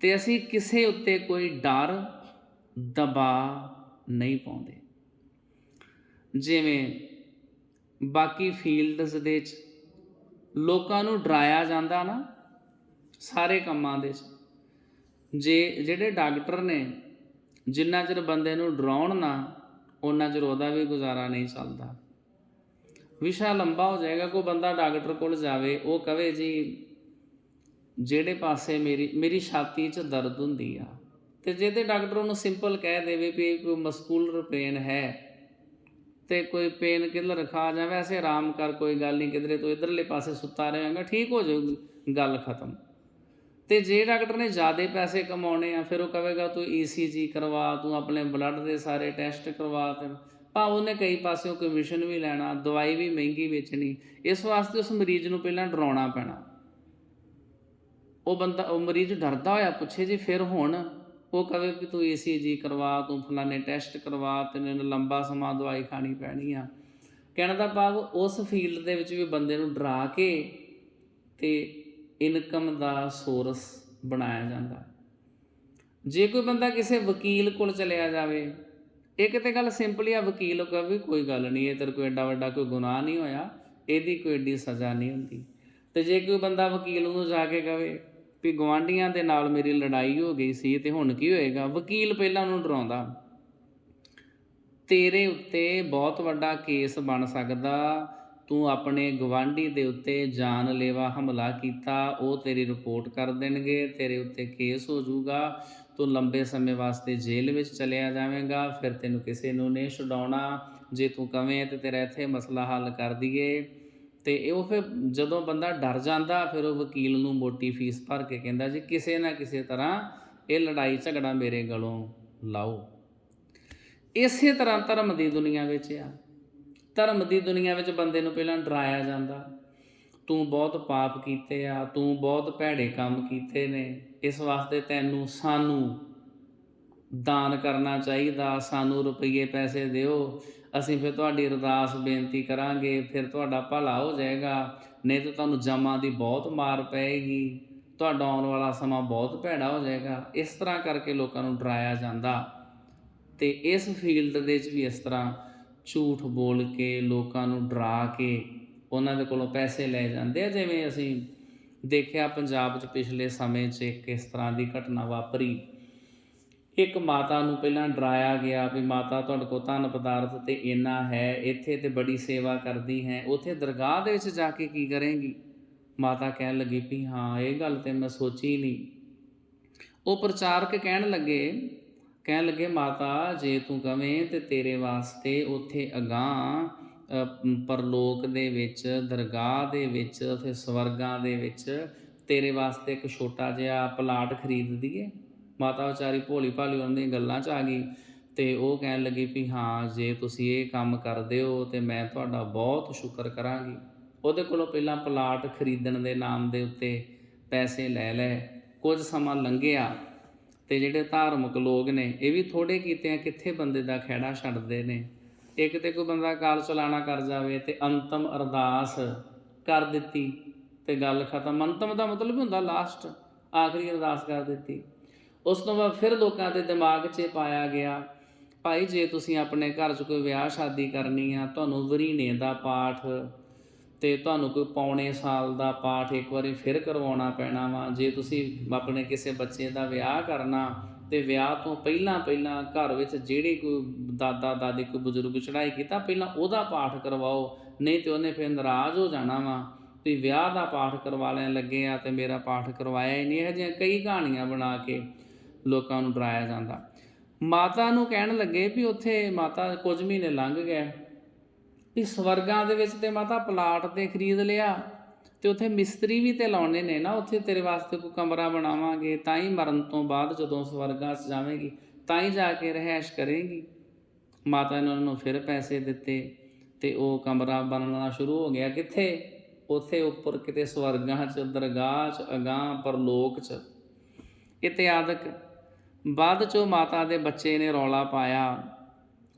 ਤੇ ਅਸੀਂ ਕਿਸੇ ਉੱਤੇ ਕੋਈ ਡਰ, ਦਬਾਅ ਨਹੀਂ ਪਾਉਂਦੇ। ਜਿਵੇਂ ਬਾਕੀ ਫੀਲਡਸ ਦੇ ਵਿੱਚ ਲੋਕਾਂ ਨੂੰ ਡਰਾਇਆ ਜਾਂਦਾ ਨਾ, ਸਾਰੇ ਕੰਮਾਂ ਦੇ ਵਿੱਚ। ਜੇ, ਜਿਹੜੇ ਡਾਕਟਰ ਨੇ ਜਿੰਨਾ ਚਿਰ ਬੰਦੇ ਨੂੰ ਡਰਾਉਣ ਨਾ ਉਹਨਾਂ ਚਿਰ ਉਹਦਾ ਵੀ ਗੁਜ਼ਾਰਾ ਨਹੀਂ ਚੱਲਦਾ। ਵਿਸ਼ਾ ਲੰਬਾ ਹੋ ਜਾਏਗਾ, ਕੋਈ ਬੰਦਾ ਡਾਕਟਰ ਕੋਲ ਜਾਵੇ, ਉਹ ਕਵੇ ਜੀ, ਜਿਹੜੇ ਪਾਸੇ ਮੇਰੀ ਮੇਰੀ ਛਾਤੀ 'ਚ ਦਰਦ ਹੁੰਦੀ ਆ, ਤੇ ਜਿਹਦੇ ਡਾਕਟਰ ਉਹਨੂੰ ਸਿੰਪਲ ਕਹਿ ਦੇਵੇ ਵੀ ਕੋਈ ਮਸਕੂਲਰ ਪੇਨ ਹੈ ਤੇ ਕੋਈ ਪੇਨ ਕਿਲਰ ਖਾ ਜਾ ਵੈਸੇ ਆਰਾਮ ਕਰ, ਕੋਈ ਗੱਲ ਨਹੀਂ ਕਿਧਰੇ ਤੂੰ ਇਧਰਲੇ ਪਾਸੇ ਸੁੱਤਾ ਰਹੇਗਾ ਠੀਕ ਹੋ ਜਾਊਗੀ, ਗੱਲ ਖਤਮ। ਤੇ ਜੇ ਡਾਕਟਰ ਨੇ ਜ਼ਿਆਦੇ ਪੈਸੇ ਕਮਾਉਣੇ ਆ, ਫਿਰ ਉਹ ਕਹੇਗਾ, ਤੂੰ ਈਸੀਜੀ ਕਰਵਾ, ਤੂੰ ਆਪਣੇ ਬਲੱਡ ਦੇ ਸਾਰੇ ਟੈਸਟ ਕਰਵਾ ਤੇ ਭਾ ਉਹਨੇ ਕਈ ਪਾਸਿਓਂ ਕਮਿਸ਼ਨ ਵੀ ਲੈਣਾ, ਦਵਾਈ ਵੀ ਮਹਿੰਗੀ ਵੇਚਣੀ, ਇਸ ਵਾਸਤੇ ਉਸ ਮਰੀਜ਼ ਨੂੰ ਪਹਿਲਾਂ ਡਰਾਉਣਾ ਪੈਣਾ। ਉਹ ਬੰਦਾ, ਉਹ ਮਰੀਜ਼ ਡਰਦਾ ਹੋਇਆ, ਪੁੱਛੇ ਜੀ, ਫਿਰ ਹੁਣ ਉਹ ਕਵੇ ਕਿ ਤੂੰ ਈਸੀਜੀ ਕਰਵਾ, ਤੂੰ ਫਲਾਣੇ ਟੈਸਟ ਕਰਵਾ, ਤੈਨੂੰ ਲੰਬਾ ਸਮਾਂ ਦਵਾਈ ਖਾਣੀ ਪੈਣੀ ਆ। ਕਹਿਣ ਦਾ ਭਾਵ ਉਸ ਫੀਲਡ ਦੇ ਵਿੱਚ ਵੀ ਬੰਦੇ ਨੂੰ ਡਰਾ ਕੇ ਤੇ ਇਨਕਮ ਦਾ ਸੋਰਸ ਬਣਾਇਆ ਜਾਂਦਾ। ਜੇ ਕੋਈ ਬੰਦਾ ਕਿਸੇ ਵਕੀਲ ਕੋਲ ਚਲਿਆ ਜਾਵੇ ਇੱਕ ਤੇ ਗੱਲ ਸਿੰਪਲੀ ਆ, ਵਕੀਲ ਕਹੇ ਵੀ ਕੋਈ ਗੱਲ ਨਹੀਂ, ਇਹ ਤੇਰੇ ਕੋਈ ਐਡਾ ਵੱਡਾ ਕੋਈ ਗੁਨਾਹ ਨਹੀਂ ਹੋਇਆ, ਇਹਦੀ ਕੋਈ ਐਡੀ ਸਜ਼ਾ ਨਹੀਂ ਹੁੰਦੀ। ਤੇ ਜੇ ਕੋਈ ਬੰਦਾ ਵਕੀਲ ਨੂੰ ਜਾ ਕੇ ਕਵੇ ਵੀ ਗਵਾਂਢੀਆਂ ਦੇ ਨਾਲ ਮੇਰੀ ਲੜਾਈ ਹੋ ਗਈ ਸੀ ਤੇ ਹੁਣ ਕੀ ਹੋਏਗਾ? ਵਕੀਲ ਪਹਿਲਾਂ ਉਹਨੂੰ ਡਰਾਉਂਦਾ। ਤੇਰੇ ਉੱਤੇ ਬਹੁਤ ਵੱਡਾ ਕੇਸ ਬਣ ਸਕਦਾ। ਤੂੰ ਆਪਣੇ ਗਵਾਂਢੀ ਦੇ ਉੱਤੇ ਜਾਨਲੇਵਾ ਹਮਲਾ ਕੀਤਾ। ਉਹ ਤੇਰੀ ਰਿਪੋਰਟ ਕਰ ਦੇਣਗੇ, ਤੇਰੇ ਉੱਤੇ ਕੇਸ ਹੋ ਜਾਊਗਾ। ਤੂੰ ਲੰਬੇ ਸਮੇਂ ਵਾਸਤੇ ਜੇਲ੍ਹ ਵਿੱਚ ਚਲਿਆ ਜਾਵੇਂਗਾ। ਫਿਰ ਤੈਨੂੰ ਕਿਸੇ ਨੂੰ ਨਹੀਂ ਛਡਾਉਣਾ। ਜੇ ਤੂੰ ਕਵੇਂ ਤੇ ਤੇਰਾ ਇੱਥੇ ਮਸਲਾ ਹੱਲ ਕਰ ਦਈਏ। ਤੇ ਇਹ ਉਹ ਫਿਰ ਜਦੋਂ ਬੰਦਾ ਡਰ ਜਾਂਦਾ, ਫਿਰ ਉਹ ਵਕੀਲ ਨੂੰ ਮੋਟੀ ਫੀਸ ਭਰ ਕੇ ਕਹਿੰਦਾ, ਜੀ ਕਿਸੇ ਨਾ ਕਿਸੇ ਤਰ੍ਹਾਂ ਇਹ ਲੜਾਈ ਝਗੜਾ ਮੇਰੇ ਗਲੋਂ ਲਾਓ। ਇਸੇ ਤਰ੍ਹਾਂ ਧਰਮ ਦੀ ਦੁਨੀਆ ਵਿੱਚ ਆ। ਧਰਮ ਦੀ ਦੁਨੀਆ ਵਿੱਚ ਬੰਦੇ ਨੂੰ ਪਹਿਲਾਂ ਡਰਾਇਆ ਜਾਂਦਾ। ਤੂੰ ਬਹੁਤ ਪਾਪ ਕੀਤੇ ਆ, ਤੂੰ ਬਹੁਤ ਭੈੜੇ ਕੰਮ ਕੀਤੇ ਨੇ। ਇਸ ਵਾਸਤੇ ਤੈਨੂੰ ਸਾਨੂੰ ਦਾਨ ਕਰਨਾ ਚਾਹੀਦਾ, ਸਾਨੂੰ ਰੁਪਈਏ ਪੈਸੇ ਦਿਓ। ਅਸੀਂ ਫਿਰ ਤੁਹਾਡੀ ਅਰਦਾਸ ਬੇਨਤੀ ਕਰਾਂਗੇ, ਫਿਰ ਤੁਹਾਡਾ ਭਲਾ ਹੋ ਜਾਏਗਾ। ਨਹੀਂ ਤਾਂ ਤੁਹਾਨੂੰ ਜਮਾਂ ਦੀ ਬਹੁਤ ਮਾਰ ਪਏਗੀ। ਤੁਹਾਡਾ ਆਉਣ ਵਾਲਾ ਸਮਾਂ ਬਹੁਤ ਭੈੜਾ ਹੋ ਜਾਏਗਾ। ਇਸ ਤਰ੍ਹਾਂ ਕਰਕੇ ਲੋਕਾਂ ਨੂੰ ਡਰਾਇਆ ਜਾਂਦਾ। ਤੇ ਇਸ ਫੀਲਡ ਦੇ ਵਿੱਚ ਵੀ ਇਸ ਤਰ੍ਹਾਂ ਝੂਠ ਬੋਲ ਕੇ, ਲੋਕਾਂ ਨੂੰ ਡਰਾ ਕੇ ਉਹਨਾਂ ਦੇ ਕੋਲੋਂ ਪੈਸੇ ਲੈ ਜਾਂਦੇ ਆ। ਜਿਵੇਂ ਅਸੀਂ ਦੇਖਿਆ, ਪੰਜਾਬ 'ਚ ਪਿਛਲੇ ਸਮੇਂ 'ਚ ਇੱਕ ਇਸ ਤਰ੍ਹਾਂ ਦੀ ਘਟਨਾ ਵਾਪਰੀ। ਇੱਕ ਮਾਤਾ ਨੂੰ ਪਹਿਲਾਂ ਡਰਾਇਆ ਗਿਆ ਵੀ ਮਾਤਾ ਤੁਹਾਡੇ ਕੋਲ ਧਨ ਪਦਾਰਥ ਤੇ ਇੰਨਾ ਹੈ, ਇੱਥੇ ਤੇ ਬੜੀ ਸੇਵਾ ਕਰਦੀ ਹੈ। ਉੱਥੇ ਦਰਗਾਹ ਦੇ ਵਿੱਚ ਜਾ ਕੇ ਕੀ ਕਰੇਂਗੀ? ਮਾਤਾ ਕਹਿਣ ਲੱਗੀ ਵੀ ਹਾਂ, ਇਹ ਗੱਲ ਤੇ ਮੈਂ ਸੋਚੀ ਨਹੀਂ। ਉਹ ਪ੍ਰਚਾਰਕ ਕਹਿਣ ਲੱਗੇ ਕਹਿਣ ਲੱਗੇ, ਮਾਤਾ, ਜੇ ਤੂੰ ਕਵੇਂ ਤੇ ਤੇਰੇ ਵਾਸਤੇ ਉੱਥੇ ਅਗਾਹ ਪਰਲੋਕ ਦੇ ਵਿੱਚ, ਦਰਗਾਹ ਦੇ ਵਿੱਚ, ਉਥੇ ਸਵਰਗਾਂ ਦੇ ਵਿੱਚ ਤੇਰੇ ਵਾਸਤੇ ਇੱਕ ਛੋਟਾ ਜਿਹਾ ਪਲਾਟ ਖਰੀਦ ਦਈਏ। ਮਾਤਾ ਵਿਚਾਰੀ ਭੋਲੀ ਭਾਲੀ ਉਹਨਾਂ ਦੀਆਂ ਗੱਲਾਂ 'ਚ ਆ ਗਈ ਤੇ ਉਹ ਕਹਿਣ ਲੱਗੀ ਵੀ ਹਾਂ, ਜੇ ਤੁਸੀਂ ਇਹ ਕੰਮ ਕਰਦੇ ਹੋ ਤੇ ਮੈਂ ਤੁਹਾਡਾ ਬਹੁਤ ਸ਼ੁਕਰ ਕਰਾਂਗੀ। ਉਹਦੇ ਕੋਲੋਂ ਪਹਿਲਾਂ ਪਲਾਟ ਖਰੀਦਣ ਦੇ ਨਾਮ ਦੇ ਉੱਤੇ ਪੈਸੇ ਲੈ ਲੈ ਕੁਝ ਸਮਾਂ ਲੰਘਿਆ ਤੇ ਜਿਹੜੇ ਧਾਰਮਿਕ ਲੋਕ ਨੇ, ਇਹ ਵੀ ਥੋੜੇ ਕੀਤੇ ਆ, ਕਿੱਥੇ ਬੰਦੇ ਦਾ ਖਹਿੜਾ ਛੱਡਦੇ ਨੇ। ਇੱਕ ਤੇ ਕੋਈ ਬੰਦਾ ਕਾਲ ਚਲਾਣਾ ਕਰ ਜਾਵੇ ਤੇ ਅੰਤਮ ਅਰਦਾਸ ਕਰ ਦਿੱਤੀ ਤੇ ਗੱਲ ਖਤਮ। ਅੰਤਮ ਦਾ ਮਤਲਬ ਹੁੰਦਾ ਲਾਸਟ ਆਖਰੀ ਅਰਦਾਸ ਕਰ ਦਿੱਤੀ। ਉਸ ਤੋਂ ਬਾਅਦ ਫਿਰ ਲੋਕਾਂ ਦੇ ਦਿਮਾਗ 'ਚ ਪਾਇਆ ਗਿਆ, ਭਾਈ ਜੇ ਤੁਸੀਂ ਆਪਣੇ ਘਰ 'ਚ ਕੋਈ ਵਿਆਹ ਸ਼ਾਦੀ ਕਰਨੀ ਆ, ਤੁਹਾਨੂੰ ਵਰੀਨੇ ਦਾ ਪਾਠ ਤੇ ਤੁਹਾਨੂੰ ਕੋਈ ਪੌਣੇ ਸਾਲ ਦਾ ਪਾਠ ਇੱਕ ਵਾਰੀ ਫਿਰ ਕਰਵਾਉਣਾ ਪੈਣਾ ਵਾ। ਜੇ ਤੁਸੀਂ ਆਪਣੇ ਕਿਸੇ ਬੱਚੇ ਦਾ ਵਿਆਹ ਕਰਨਾ ਤੇ ਵਿਆਹ ਤੋਂ ਪਹਿਲਾਂ ਪਹਿਲਾਂ ਘਰ ਵਿੱਚ ਜਿਹੜੇ ਕੋਈ ਦਾਦਾ, ਦਾਦੀ, ਕੋਈ ਬਜ਼ੁਰਗ ਚੜਾਈ ਕੀਤਾ, ਪਹਿਲਾਂ ਉਹਦਾ ਪਾਠ ਕਰਵਾਓ, ਨਹੀਂ ਤੇ ਉਹਨੇ ਫਿਰ ਨਾਰਾਜ਼ ਹੋ ਜਾਣਾ ਵਾ ਵੀ ਵਿਆਹ ਦਾ ਪਾਠ ਕਰਵਾ ਲੈਣ ਲੱਗੇ ਆ ਤੇ ਮੇਰਾ ਪਾਠ ਕਰਵਾਇਆ ਹੀ ਨਹੀਂ। ਇਹ ਜਿਹੀਆਂ ਕਈ ਕਹਾਣੀਆਂ ਬਣਾ ਕੇ ਲੋਕਾਂ ਨੂੰ ਡਰਾਇਆ ਜਾਂਦਾ। ਮਾਤਾ ਨੂੰ ਕਹਿਣ ਲੱਗੇ ਵੀ ਉੱਥੇ ਮਾਤਾ ਕੁਝ ਮਹੀਨੇ ਲੰਘ ਗਏ। ਵੀ ਸਵਰਗਾਂ ਦੇ ਵਿੱਚ ਤੇ ਮਾਤਾ ਪਲਾਟ ਤੇ ਖਰੀਦ ਲਿਆ ਤੇ ਉੱਥੇ ਮਿਸਤਰੀ ਵੀ ਤੇ ਲਾਉਣੇ ਨੇ ਨਾ, ਉੱਥੇ ਤੇਰੇ ਵਾਸਤੇ ਕੋਈ ਕਮਰਾ ਬਣਾਵਾਂਗੇ, ਤਾਂ ਹੀ ਮਰਨ ਤੋਂ ਬਾਅਦ ਜਦੋਂ ਸਵਰਗਾਂ 'ਚ ਜਾਵੇਂਗੀ, ਤਾਂ ਹੀ ਜਾ ਕੇ ਰਹਿائش ਕਰੇਗੀ। ਮਾਤਾ ਨੇ ਉਹਨਾਂ ਨੂੰ ਫਿਰ ਪੈਸੇ ਦਿੱਤੇ ਤੇ ਉਹ ਕਮਰਾ ਬਣਨਾ ਸ਼ੁਰੂ ਹੋ ਗਿਆ। ਕਿੱਥੇ? ਉੱਥੇ ਉੱਪਰ ਕਿਤੇ ਸਵਰਗਾਂ 'ਚ, ਦਰਗਾਹ 'ਚ, ਅਗਾਹ ਪਰਲੋਕ 'ਚ। ਇਤਿਆਦਕ ਬਾਅਦ 'ਚੋਂ ਮਾਤਾ ਦੇ ਬੱਚੇ ਨੇ ਰੌਲਾ ਪਾਇਆ।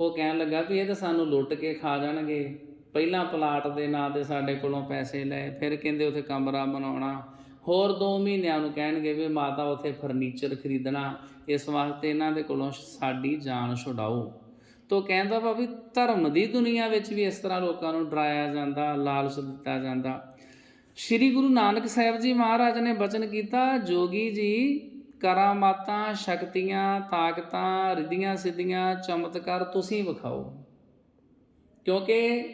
ਉਹ ਕਹਿਣ ਲੱਗਾ ਵੀ ਇਹ ਤਾਂ ਸਾਨੂੰ ਲੁੱਟ ਕੇ ਖਾ ਜਾਣਗੇ। ਪਹਿਲਾਂ ਪਲਾਟ ਦੇ ਨਾਂ ਤੇ ਸਾਡੇ ਕੋਲੋਂ ਪੈਸੇ ਲਏ, ਫਿਰ ਕਹਿੰਦੇ ਉੱਥੇ ਕਮਰਾ ਬਣਾਉਣਾ। ਹੋਰ 2 ਮਹੀਨਿਆਂ ਨੂੰ ਕਹਿਣਗੇ ਵੀ ਮਾਤਾ ਉੱਥੇ ਫਰਨੀਚਰ ਖਰੀਦਣਾ। ਇਸ ਵਾਸਤੇ ਇਹਨਾਂ ਦੇ ਕੋਲੋਂ ਸਾਡੀ ਜਾਨ ਛੁਡਾਓ। ਤੋ ਕਹਿੰਦਾ ਵਾ ਵੀ ਧਰਮ ਦੀ ਦੁਨੀਆ ਵਿੱਚ ਵੀ ਇਸ ਤਰ੍ਹਾਂ ਲੋਕਾਂ ਨੂੰ ਡਰਾਇਆ ਜਾਂਦਾ, ਲਾਲਚ ਦਿੱਤਾ ਜਾਂਦਾ। ਸ੍ਰੀ ਗੁਰੂ ਨਾਨਕ ਸਾਹਿਬ ਜੀ ਮਹਾਰਾਜ ਨੇ ਬਚਨ ਕੀਤਾ, ਜੋਗੀ ਜੀ ਕਰਾਮਾਤਾਂ ਸ਼ਕਤੀਆਂ, ਤਾਕਤਾਂ, ਰਿਧੀਆਂ ਸਿੱਧੀਆਂ, ਚਮਤਕਾਰ ਤੁਸੀਂ ਵਿਖਾਓ। ਕਿਉਂਕਿ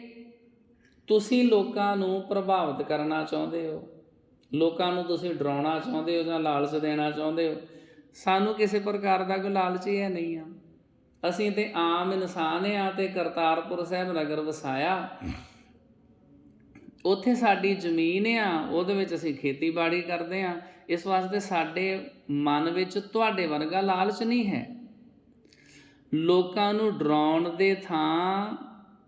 ਤੁਸੀਂ ਲੋਕਾਂ ਨੂੰ ਪ੍ਰਭਾਵਿਤ ਕਰਨਾ ਚਾਹੁੰਦੇ ਹੋ। ਲੋਕਾਂ ਨੂੰ ਤੁਸੀਂ ਡਰਾਉਣਾ ਚਾਹੁੰਦੇ ਹੋ ਜਾਂ ਲਾਲਚ ਦੇਣਾ ਚਾਹੁੰਦੇ ਹੋ। ਸਾਨੂੰ ਕਿਸੇ ਪ੍ਰਕਾਰ ਦਾ ਕੋਈ ਲਾਲਚ ਹੈ ਨਹੀਂ ਆ। ਅਸੀਂ ਤੇ ਆਮ ਇਨਸਾਨ ਆ ਤੇ ਕਰਤਾਰਪੁਰ ਸਾਹਿਬ ਨਗਰ ਵਸਾਇਆ। ਉੱਥੇ ਸਾਡੀ ਜ਼ਮੀਨ ਆ, ਉਹਦੇ ਵਿੱਚ ਅਸੀਂ ਖੇਤੀਬਾੜੀ ਕਰਦੇ ਆ। ਇਸ ਵਾਸਤੇ ਸਾਡੇ ਮਨ ਵਿੱਚ ਤੁਹਾਡੇ ਵਰਗਾ ਲਾਲਚ ਨਹੀਂ ਹੈ। ਲੋਕਾਂ ਨੂੰ ਡਰਾਉਣ ਦੇ ਥਾਂ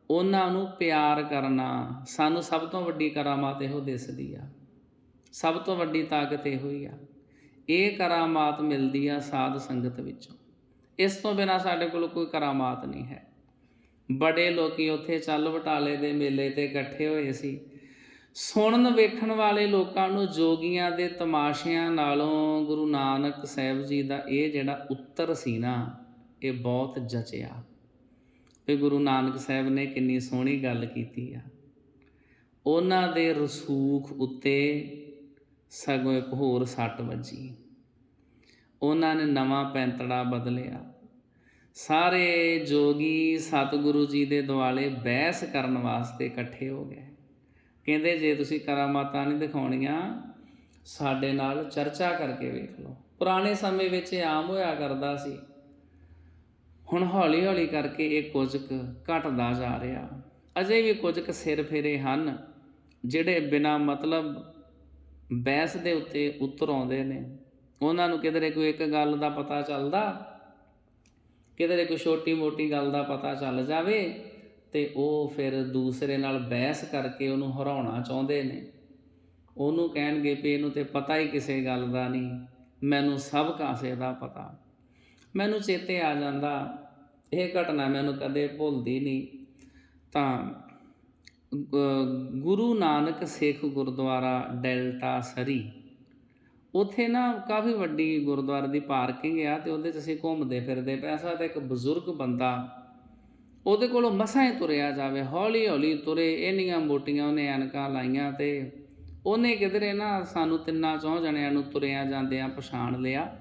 ਉਹਨਾਂ ਨੂੰ ਪਿਆਰ ਕਰਨਾ ਸਾਨੂੰ ਸਭ ਤੋਂ ਵੱਡੀ ਕਰਾਮਾਤ ਇਹੋ ਦਿਸਦੀ ਆ। ਸਭ ਤੋਂ ਵੱਡੀ ਤਾਕਤ ਇਹੋ ਹੀ ਆ। ਇਹ ਕਰਾਮਾਤ ਮਿਲਦੀ ਆ ਸਾਧ ਸੰਗਤ ਵਿੱਚੋਂ। ਇਸ ਤੋਂ ਬਿਨਾ ਸਾਡੇ ਕੋਲ ਕੋਈ ਕਰਾਮਾਤ ਨਹੀਂ ਹੈ। ਬੜੇ ਲੋਕੀ ਉੱਥੇ ਚੱਲ ਵਟਾਲੇ ਦੇ ਮੇਲੇ ਤੇ ਇਕੱਠੇ ਹੋਏ ਸੀ। ਸੁਣਨ ਵੇਖਣ ਵਾਲੇ ਲੋਕਾਂ ਨੂੰ ਜੋਗੀਆਂ ਦੇ ਤਮਾਸ਼ਿਆਂ ਨਾਲੋਂ ਗੁਰੂ ਨਾਨਕ ਸਾਹਿਬ ਜੀ ਦਾ ਇਹ ਜਿਹੜਾ ਉੱਤਰ ਸੀ ਨਾ, ਇਹ ਬਹੁਤ ਜਚਿਆ। ਤੇ ਗੁਰੂ ਨਾਨਕ ਸਾਹਿਬ ਨੇ ਕਿੰਨੀ ਸੋਹਣੀ ਗੱਲ ਕੀਤੀ ਆ। ਉਹਨਾਂ ਦੇ ਰਸੂਖ ਉੱਤੇ ਸਗੋਂ ਇੱਕ ਹੋਰ ਸੱਟ ਵੱਜੀ। ਉਹਨਾਂ ਨੇ ਨਵਾਂ ਪੈਂਤੜਾ ਬਦਲਿਆ। ਸਾਰੇ ਜੋਗੀ ਸਤਿਗੁਰੂ ਜੀ ਦੇ ਦੁਆਲੇ ਬਹਿਸ ਕਰਨ ਵਾਸਤੇ ਇਕੱਠੇ ਹੋ ਗਏ। ਕਹਿੰਦੇ ਜੇ ਤੁਸੀਂ ਕਰਾਮਾਤਾਂ ਨਹੀਂ ਦਿਖਾਉਣੀਆਂ, ਸਾਡੇ ਨਾਲ ਚਰਚਾ ਕਰਕੇ ਵੇਖ ਲਓ। ਪੁਰਾਣੇ ਸਮੇਂ ਵਿੱਚ ਇਹ ਆਮ ਹੋਇਆ ਕਰਦਾ ਸੀ। ਹੁਣ ਹੌਲੀ ਹੌਲੀ ਕਰਕੇ ਇਹ ਕੁਝ ਕੁ ਘਟਦਾ ਜਾ ਰਿਹਾ। ਅਜੇ ਵੀ ਕੁਝ ਕੁ ਸਿਰ ਫੇਰੇ ਹਨ, ਜਿਹੜੇ ਬਿਨਾ ਮਤਲਬ ਬਹਿਸ ਦੇ ਉੱਤੇ ਉਤਰ ਆਉਂਦੇ ਨੇ। ਉਹਨਾਂ ਨੂੰ ਕਿਧਰੇ ਕੋਈ ਇੱਕ ਗੱਲ ਦਾ ਪਤਾ ਚੱਲਦਾ? ਕਿਧਰੇ ਕੋਈ ਛੋਟੀ ਮੋਟੀ ਗੱਲ ਦਾ ਪਤਾ ਚੱਲ ਜਾਵੇ? ਤੇ ਉਹ ਫਿਰ ਦੂਸਰੇ ਨਾਲ ਬਹਿਸ ਕਰਕੇ ਉਹਨੂੰ ਹਰਾਉਣਾ ਚਾਹੁੰਦੇ ਨੇ। ਉਹਨੂੰ ਕਹਿਣਗੇ ਵੀ ਇਹਨੂੰ ਤੇ ਪਤਾ ਹੀ ਕਿਸੇ ਗੱਲ ਦਾ ਨਹੀਂ, ਮੈਨੂੰ ਸਭ ਕਾਸੇ ਦਾ ਪਤਾ। ਮੈਨੂੰ ਚੇਤੇ ਆ ਜਾਂਦਾ, ਇਹ ਘਟਨਾ ਮੈਨੂੰ ਕਦੇ ਭੁੱਲਦੀ ਨਹੀਂ। ਤਾਂ ਗੁਰੂ ਨਾਨਕ ਸਿੱਖ ਗੁਰਦੁਆਰਾ ਡੈਲਟਾ ਸਰੀ। ਉੱਥੇ ਨਾ ਕਾਫੀ ਵੱਡੀ ਗੁਰਦੁਆਰੇ ਦੀ ਪਾਰਕਿੰਗ ਆ ਤੇ ਉਹਦੇ 'ਚ ਅਸੀਂ ਘੁੰਮਦੇ ਫਿਰਦੇ ਪੈਸਾ ਤੇ ਇੱਕ ਬਜ਼ੁਰਗ ਬੰਦਾ ਉਹਦੇ ਕੋਲੋਂ ਮਸਾਂ ਹੀ ਤੁਰਿਆ ਜਾਵੇ, ਹੌਲੀ ਹੌਲੀ ਤੁਰੇ, ਇੰਨੀਆਂ ਮੋਟੀਆਂ ਉਹਨੇ ਐਨਕਾਂ ਲਾਈਆਂ ਤੇ ਉਹਨੇ ਕਿਧਰੇ ਨਾ ਸਾਨੂੰ ਤਿੰਨਾਂ ਚੌਂ ਜਣਿਆਂ ਨੂੰ ਤੁਰਿਆ ਜਾਂਦਿਆਂ ਪਛਾਣ ਲਿਆ